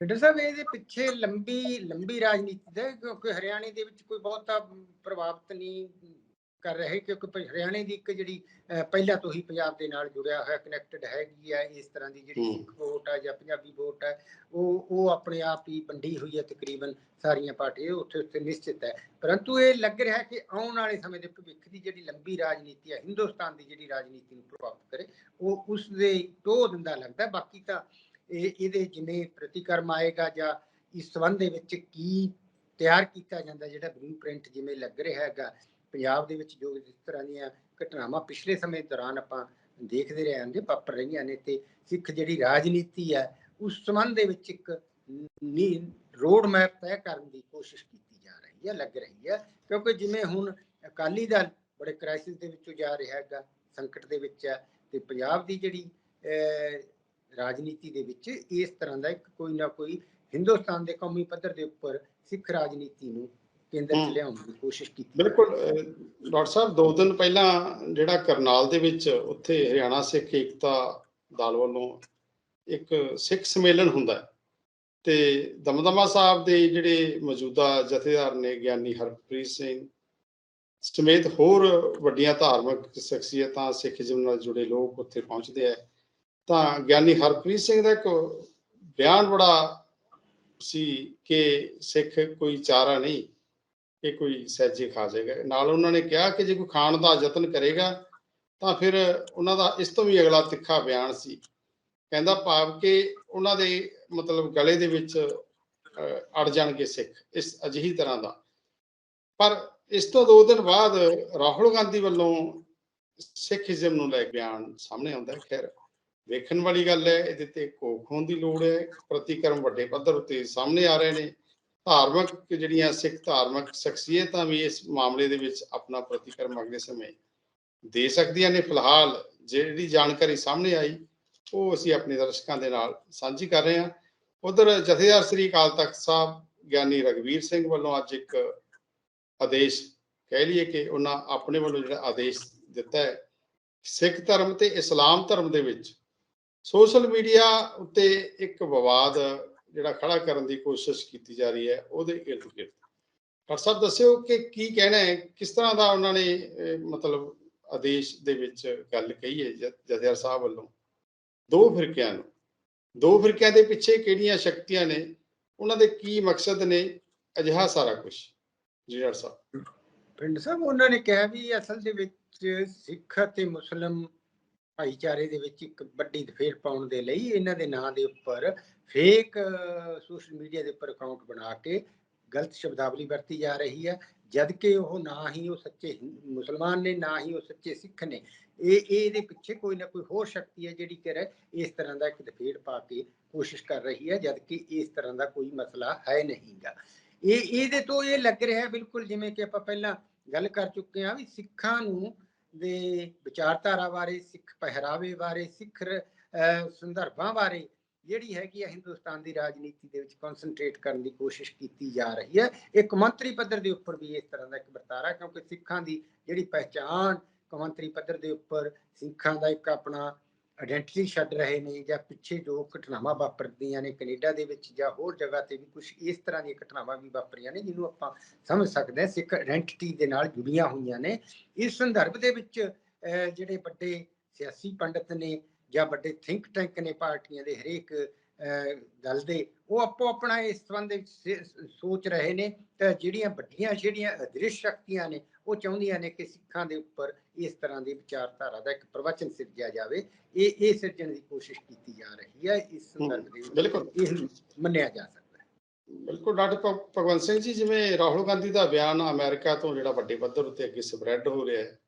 ਡਾਕਟਰ ਸਾਹਿਬ, ਇਹਦੇ ਪਿੱਛੇ ਲੰਬੀ ਲੰਬੀ ਰਾਜਨੀਤੀ ਦਾ ਕਿਉਂਕਿ ਹਰਿਆਣੇ ਦੇ ਵਿੱਚ ਕੋਈ ਬਹੁਤਾ ਪ੍ਰਭਾਵਿਤ ਨਹੀਂ ਕਰ ਰਹੇ ਕਿਉਂਕਿ ਹਰਿਆਣੇ ਦੀ ਇੱਕ ਜਿਹੜੀ ਪਹਿਲਾਂ ਤੋਂ ਹੀ ਪੰਜਾਬ ਦੇ ਨਾਲ ਜੁੜਿਆ ਹੋਇਆ ਕਨੈਕਟਡ ਹੈਗੀ ਹੈ ਇਸ ਤਰ੍ਹਾਂ ਦੀ ਜਿਹੜੀ। ਸਿੱਖ ਵੋਟ ਹੈ ਜਾਂ ਪੰਜਾਬੀ ਵੋਟ ਹੈ ਉਹ ਉਹ ਆਪਣੇ ਆਪ ਹੀ ਵੰਡੀ ਹੋਈ ਹੈ ਤਕਰੀਬਨ ਸਾਰੀਆਂ ਪਾਰਟੀਆਂ ਉੱਥੇ ਉੱਥੇ ਨਿਸ਼ਚਿਤ ਹੈ ਪਰੰਤੂ ਇਹ ਲੱਗ ਰਿਹਾ ਕਿ ਆਉਣ ਵਾਲੇ ਸਮੇਂ ਦੇ ਭਵਿੱਖ ਦੀ ਜਿਹੜੀ ਲੰਬੀ ਰਾਜਨੀਤੀ ਹੈ ਹਿੰਦੁਸਤਾਨ ਦੀ ਜਿਹੜੀ ਰਾਜਨੀਤੀ ਨੂੰ ਪ੍ਰਭਾਵਿਤ ਕਰੇ ਉਹ ਉਸ ਦੇ ਟੋਹ ਦਿੰਦਾ ਲੱਗਦਾ। ਬਾਕੀ ਤਾਂ ਇਹ ਇਹਦੇ ਜਿਵੇਂ ਪ੍ਰਤੀਕਰਮ ਆਏਗਾ ਜਾਂ ਇਸ ਸੰਬੰਧ ਦੇ ਵਿੱਚ ਕੀ ਤਿਆਰ ਕੀਤਾ ਜਾਂਦਾ ਜਿਹੜਾ ਬਲੂ ਪ੍ਰਿੰਟ ਜਿਵੇਂ ਲੱਗ ਰਿਹਾ ਹੈਗਾ ਪੰਜਾਬ ਦੇ ਵਿੱਚ ਜੋ ਜਿਸ ਤਰ੍ਹਾਂ ਦੀਆਂ ਘਟਨਾਵਾਂ ਪਿਛਲੇ ਸਮੇਂ ਦੌਰਾਨ ਆਪਾਂ ਦੇਖਦੇ ਰਹੇ ਹਾਂ ਜੇ ਵਾਪਰ ਰਹੀਆਂ ਨੇ ਤੇ ਸਿੱਖ ਜਿਹੜੀ ਰਾਜਨੀਤੀ ਹੈ, ਉਸ ਸੰਬੰਧ ਦੇ ਵਿੱਚ ਇੱਕ ਰੋਡ ਮੈਪ ਤੈਅ ਕਰਨ ਦੀ ਕੋਸ਼ਿਸ਼ ਕੀਤੀ ਜਾ ਰਹੀ ਹੈ, ਲੱਗ ਰਹੀ ਹੈ, ਕਿਉਂਕਿ ਜਿਵੇਂ ਹੁਣ ਅਕਾਲੀ ਦਲ ਬੜੇ ਕ੍ਰਾਈਸਿਸ ਦੇ ਵਿੱਚੋਂ ਜਾ ਰਿਹਾ ਹੈਗਾ, ਸੰਕਟ ਦੇ ਵਿੱਚ ਹੈ ਤੇ ਪੰਜਾਬ ਦੀ ਜਿਹੜੀ ਰਾਜਨੀਤੀ ਦੇ ਵਿੱਚ ਇਸ ਤਰ੍ਹਾਂ ਦਾ ਇੱਕ ਕੋਈ ਨਾ ਕੋਈ ਹਿੰਦੁਸਤਾਨ ਦੇ ਕੌਮੀ ਪੱਧਰ ਦੇ ਉੱਪਰ ਸਿੱਖ ਰਾਜਨੀਤੀ ਨੂੰ ਕੇਂਦਰ 'ਚ। ਲਿਆਉਣ ਦੀ ਕੋਸ਼ਿਸ਼ ਕੀਤੀ ਬਿਲਕੁਲ ਡਾਕਟਰ ਸਾਹਿਬ ਦੋ ਦਿਨ ਪਹਿਲਾਂ ਜਿਹੜਾ ਕਰਨਾਲ ਦੇ ਵਿੱਚ ਉੱਥੇ ਹਰਿਆਣਾ ਸਿੱਖ ਏਕਤਾ ਦਲ ਵੱਲੋਂ ਇੱਕ ਸਿੱਖ ਸੰਮੇਲਨ ਹੁੰਦਾ ਹੈ ਤੇ ਦਮਦਮਾ ਸਾਹਿਬ ਦੇ ਜਿਹੜੇ ਮੌਜੂਦਾ ਜਥੇਦਾਰ ਨੇ ਗਿਆਨੀ ਹਰਪ੍ਰੀਤ ਸਿੰਘ ਸਮੇਤ ਹੋਰ ਵੱਡੀਆਂ ਧਾਰਮਿਕ ਸ਼ਖਸੀਅਤਾਂ ਸਿੱਖ ਜੀਵਨ ਨਾਲ ਜੁੜੇ ਲੋਕ ਉੱਥੇ ਪਹੁੰਚਦੇ ਆ ਤਾਂ ਗਿਆਨੀ ਹਰਪ੍ਰੀਤ ਸਿੰਘ ਦਾ ਇੱਕ ਬਿਆਨ ਬੜਾ ਸੀ ਕਿ ਸਿੱਖ ਕੋਈ ਚਾਰਾ ਨਹੀਂ ਕਿ ਕੋਈ ਸਹਿਜੇ ਖਾ ਜਾਏਗਾ। ਨਾਲ ਉਹਨਾਂ ਨੇ ਕਿਹਾ ਕਿ ਜੇ ਕੋਈ ਖਾਣ ਦਾ ਯਤਨ ਕਰੇਗਾ, ਤਾਂ ਫਿਰ ਉਹਨਾਂ ਦਾ ਇਸ ਤੋਂ ਵੀ ਅਗਲਾ ਤਿੱਖਾ ਬਿਆਨ ਸੀ। ਕਹਿੰਦਾ ਭਾਵ ਕਿ ਉਹਨਾਂ ਦੇ ਮਤਲਬ ਗਲੇ ਦੇ ਵਿੱਚ ਅੜ ਜਾਣਗੇ ਸਿੱਖ, ਇਸ ਅਜਿਹੀ ਤਰ੍ਹਾਂ ਦਾ। ਪਰ ਇਸ ਤੋਂ ਦੋ ਦਿਨ ਬਾਅਦ ਰਾਹੁਲ ਗਾਂਧੀ ਵੱਲੋਂ ਸਿੱਖੀਜ਼ਮ ਨੂੰ ਲੈ ਕੇ ਬਿਆਨ ਸਾਹਮਣੇ ਆਉਂਦਾ ਹੈ। ਖੈਰ, ਵੇਖਣ ਵਾਲੀ ਗੱਲ ਹੈ, ਇਹਦੇ ਤੇ ਕੋਖ ਹੋਣ ਦੀ ਲੋੜ ਹੈ। ਪ੍ਰਤੀਕਰਮ ਵੱਡੇ ਪੱਧਰ ਉੱਤੇ ਸਾਹਮਣੇ ਆ ਰਹੇ ਨੇ। ਧਾਰਮਿਕ ਜਿਹੜੀਆਂ ਸਿੱਖ ਧਾਰਮਿਕ ਸ਼ਖਸੀਅਤਾਂ ਵੀ ਇਸ ਮਾਮਲੇ ਦੇ ਵਿੱਚ ਆਪਣਾ ਪ੍ਰਤੀਕਰਮ ਅਗਲੇ ਸਮੇਂ ਦੇ ਸਕਦੀਆਂ ਨੇ। ਫਿਲਹਾਲ ਜਿਹੜੀ ਜਾਣਕਾਰੀ ਸਾਹਮਣੇ ਆਈ, ਉਹ ਅਸੀਂ ਆਪਣੇ ਦਰਸ਼ਕਾਂ ਦੇ ਨਾਲ ਸਾਂਝੀ ਕਰ ਰਹੇ ਹਾਂ। ਉਧਰ ਜਥੇਦਾਰ ਸ੍ਰੀ ਅਕਾਲ ਤਖਤ ਸਾਹਿਬ, ਗਿਆਨੀ ਰਗਵੀਰ ਸਿੰਘ ਵੱਲੋਂ ਅੱਜ ਇੱਕ ਆਦੇਸ਼ ਕਹਿ ਲਈਏ ਕਿ ਉਹਨਾਂ ਆਪਣੇ ਵੱਲੋਂ ਜਿਹੜਾ ਆਦੇਸ਼ ਦਿੱਤਾ ਹੈ, ਸਿੱਖ ਧਰਮ ਤੇ ਇਸਲਾਮ ਧਰਮ ਦੇ ਵਿੱਚ। ਸੋਸ਼ਲ ਮੀਡੀਆ ਉੱਤੇ ਇੱਕ ਵਿਵਾਦ ਜਿਹੜਾ ਖੜਾ ਕਰਨ ਦੀ ਕੋਸ਼ਿਸ਼ ਕੀਤੀ ਜਾ ਰਹੀ ਹੈ, ਉਹਦੇ ਇਰਦ ਗਿਰਦ। ਡਾਕਟਰ ਸਾਹਿਬ ਦੱਸਿਓ ਕਿ ਕੀ ਕਹਿਣਾ ਹੈ? ਕਿਸ ਤਰ੍ਹਾਂ ਦਾ ਉਹਨਾਂ ਨੇ ਮਤਲਬ ਆਦੇਸ਼ ਦੇ ਵਿੱਚ ਗੱਲ ਕਹੀ ਹੈ ਜਥੇਦਾਰ ਸਾਹਿਬ ਵੱਲੋਂ? ਦੋ ਫਿਰਕਿਆਂ ਨੂੰ। ਦੋ ਫਿਰਕਿਆਂ ਦੇ ਪਿੱਛੇ ਕਿਹੜੀਆਂ ਸ਼ਕਤੀਆਂ ਨੇ? ਉਹਨਾਂ ਦੇ ਕੀ ਮਕਸਦ ਨੇ? ਅਜਿਹਾ ਸਾਰਾ ਕੁਝ ਜੀ ਡਾਕਟਰ ਸਾਹਿਬ। ਪਿੰਡ ਸਾਹਿਬ, ਉਹਨਾਂ ਨੇ ਕਿਹਾ ਵੀ ਅਸਲ ਦੇ ਵਿੱਚ ਸਿੱਖ ਅਤੇ ਮੁਸਲਮ ਭਾਈਚਾਰੇ ਦੇ ਵਿੱਚ ਇੱਕ ਵੱਡੀ ਦਫੇਰ ਪਾਉਣ ਦੇ ਲਈ ਇਹਨਾਂ ਦੇ ਨਾਂ ਦੇ ਉੱਪਰ ਫੇਕ ਸੋਸ਼ਲ ਮੀਡੀਆ ਦੇ ਉੱਪਰ ਅਕਾਊਂਟ ਬਣਾ ਕੇ ਗਲਤ ਸ਼ਬਦਾਵਲੀ ਵਰਤੀ ਜਾ ਰਹੀ ਹੈ। ਜਦ ਕਿ ਉਹ ਨਾ ਹੀ ਉਹ ਸੱਚੇ ਮੁਸਲਮਾਨ ਨੇ, ਨਾ ਹੀ ਉਹ ਸੱਚੇ ਸਿੱਖ ਨੇ। ਇਹ ਇਹਦੇ ਪਿੱਛੇ ਕੋਈ ਨਾ ਕੋਈ ਹੋਰ ਸ਼ਕਤੀ ਹੈ ਜਿਹੜੀ ਕਿ ਇਸ ਤਰ੍ਹਾਂ ਦਾ ਇੱਕ ਦਫੇੜ ਪਾ ਕੇ ਕੋਸ਼ਿਸ਼ ਕਰ ਰਹੀ ਹੈ ਜਦ ਕਿ ਇਸ ਤਰ੍ਹਾਂ ਦਾ ਕੋਈ ਮਸਲਾ ਹੈ ਨਹੀਂਗਾ। ਇਹ, ਇਹਦੇ ਤੋਂ ਇਹ ਲੱਗ ਰਿਹਾ ਬਿਲਕੁਲ ਜਿਵੇਂ ਕਿ ਆਪਾਂ ਪਹਿਲਾਂ ਗੱਲ ਕਰ ਚੁੱਕੇ ਹਾਂ ਵੀ ਸਿੱਖਾਂ ਨੂੰ ਦੇ ਵਿਚਾਰਧਾਰਾ ਬਾਰੇ, ਸਿੱਖ ਪਹਿਰਾਵੇ ਬਾਰੇ, ਸਿੱਖ ਸੰਦਰਭਾਂ ਬਾਰੇ ਜਿਹੜੀ ਹੈਗੀ ਹੈ ਹਿੰਦੁਸਤਾਨ ਦੀ ਰਾਜਨੀਤੀ ਦੇ ਵਿੱਚ ਕਨਸੈਂਟਰੇਟ ਕਰਨ ਦੀ ਕੋਸ਼ਿਸ਼ ਕੀਤੀ ਜਾ ਰਹੀ ਹੈ। ਇਹ ਕੌਮਾਂਤਰੀ ਪੱਧਰ ਦੇ ਉੱਪਰ ਵੀ ਇਸ ਤਰ੍ਹਾਂ ਦਾ ਇੱਕ ਵਰਤਾਰਾ ਕਿਉਂਕਿ ਸਿੱਖਾਂ ਦੀ ਜਿਹੜੀ ਪਹਿਚਾਣ ਕੌਮਾਂਤਰੀ ਪੱਧਰ ਦੇ ਉੱਪਰ, ਸਿੱਖਾਂ ਦਾ ਇੱਕ ਆਪਣਾ ਆਇਡੈਂਟੀਟੀ ਛੱਡ ਰਹੇ ਨੇ ਜਾਂ ਪਿੱਛੇ ਜੋ ਘਟਨਾਵਾਂ ਵਾਪਰਦੀਆਂ ਨੇ ਕੈਨੇਡਾ ਦੇ ਵਿੱਚ ਜਾਂ ਹੋਰ ਜਗ੍ਹਾ ਤੇ ਵੀ ਕੁਝ ਇਸ ਤਰ੍ਹਾਂ ਦੀਆਂ ਘਟਨਾਵਾਂ ਵੀ ਵਾਪਰੀਆਂ ਨੇ ਜਿਹਨੂੰ ਆਪਾਂ ਸਮਝ ਸਕਦੇ ਹਾਂ ਸਿੱਖ ਆਇਡੈਂਟੀਟੀ ਦੇ ਨਾਲ ਜੁੜੀਆਂ ਹੋਈਆਂ ਨੇ। ਇਸ ਸੰਦਰਭ ਦੇ ਵਿੱਚ ਜਿਹੜੇ ਵੱਡੇ ਸਿਆਸੀ ਪੰਡਤ ਨੇ ਜਾਂ ਵੱਡੇ ਥਿੰਕ ਟੈਂਕ ਨੇ ਪਾਰਟੀਆਂ ਦੇ ਹਰੇਕ ਦਲ ਦੇ ਉਹ ਆਪੋ ਆਪਣਾ ਇਸ ਸੰਬੰਧ ਵਿੱਚ ਸੋਚ ਰਹੇ ਨੇ ਤਾਂ ਜਿਹੜੀਆਂ ਵੱਡੀਆਂ ਜਿਹੜੀਆਂ ਅਦ੍ਰਿਸ਼ ਸ਼ਕਤੀਆਂ ਨੇ ਉਹ ਚਾਹੁੰਦੀਆਂ ਨੇ ਕਿ ਸਿੱਖਾਂ ਦੇ ਉੱਪਰ ਇਸ ਤਰ੍ਹਾਂ ਦੀ ਵਿਚਾਰਧਾਰਾ ਦਾ ਇੱਕ ਪ੍ਰਵਚਨ ਸਿਰਜਿਆ ਜਾਵੇ। ਇਹ ਇਹ ਸਿਰਜਣ ਦੀ ਕੋਸ਼ਿਸ਼ ਕੀਤੀ ਜਾ ਰਹੀ ਹੈ ਇਸ ਸੰਦਰਭ ਦੇ ਵਿੱਚ ਬਿਲਕੁਲ। ਇਹ ਮੰਨਿਆ ਜਾ ਸਕਦਾ ਹੈ। ਬਿਲਕੁਲ ਡਾਕਟਰ ਭਗਵੰਤ ਸਿੰਘ ਜੀ ਜਿਵੇਂ ਰਾਹੁਲ ਗਾਂਧੀ ਦਾ ਬਿਆਨ ਅਮਰੀਕਾ ਤੋਂ ਜਿਹੜਾ ਵੱਡੇ ਪੱਧਰ ਉੱਤੇ ਅੱਗੇ ਸਪਰੈਡ ਹੋ ਰਿਹਾ ਹੈ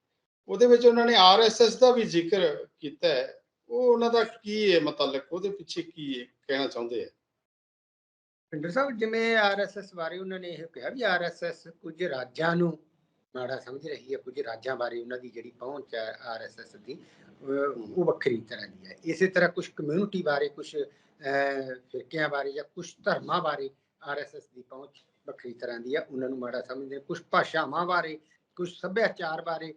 ਉਹਦੇ ਵਿੱਚ ਉਹਨਾਂ ਨੇ ਆਰਐਸਐਸ ਦਾ ਵੀ ਜ਼ਿਕਰ ਕੀਤਾ ਹੈ। ਉਹ ਉਹਨਾਂ ਦਾ ਕੀ ਹੈ ਮਤਲਬ? ਉਹਦੇ ਪਿੱਛੇ ਕੀ ਹੈ? ਕਹਿਣਾ ਚਾਹੁੰਦੇ ਆ। ਪਿੰਡਰ ਸਾਹਿਬ, ਜਿਵੇਂ ਆਰਐਸਐਸ ਬਾਰੇ ਉਹਨਾਂ ਨੇ ਇਹ ਕਿਹਾ ਵੀ ਆਰਐਸਐਸ ਕੁਝ ਰਾਜਾਂ ਨੂੰ ਮਾੜਾ ਸਮਝ ਰਹੀ ਹੈ, ਕੁਝ ਰਾਜਾਂ ਬਾਰੇ ਉਹਨਾਂ ਦੀ ਜਿਹੜੀ ਪਹੁੰਚ ਹੈ ਆਰਐਸਐਸ ਦੀ ਉਹ ਵੱਖਰੀ ਤਰ੍ਹਾਂ ਦੀ ਹੈ। ਇਸੇ ਤਰ੍ਹਾਂ ਕੁਝ ਕਮਿਊਨਿਟੀ ਬਾਰੇ, ਕੁਝ ਫਿਰਕਿਆਂ ਬਾਰੇ ਜਾਂ ਕੁਝ ਧਰਮਾਂ ਬਾਰੇ ਆਰਐਸਐਸ ਦੀ ਪਹੁੰਚ ਵੱਖਰੀ ਤਰ੍ਹਾਂ ਦੀ ਹੈ। ਉਹਨਾਂ ਨੂੰ ਮਾੜਾ ਸਮਝਦੇ ਕੁਝ ਭਾਸ਼ਾਵਾਂ ਬਾਰੇ, ਕੁਝ ਸੱਭਿਆਚਾਰ ਬਾਰੇ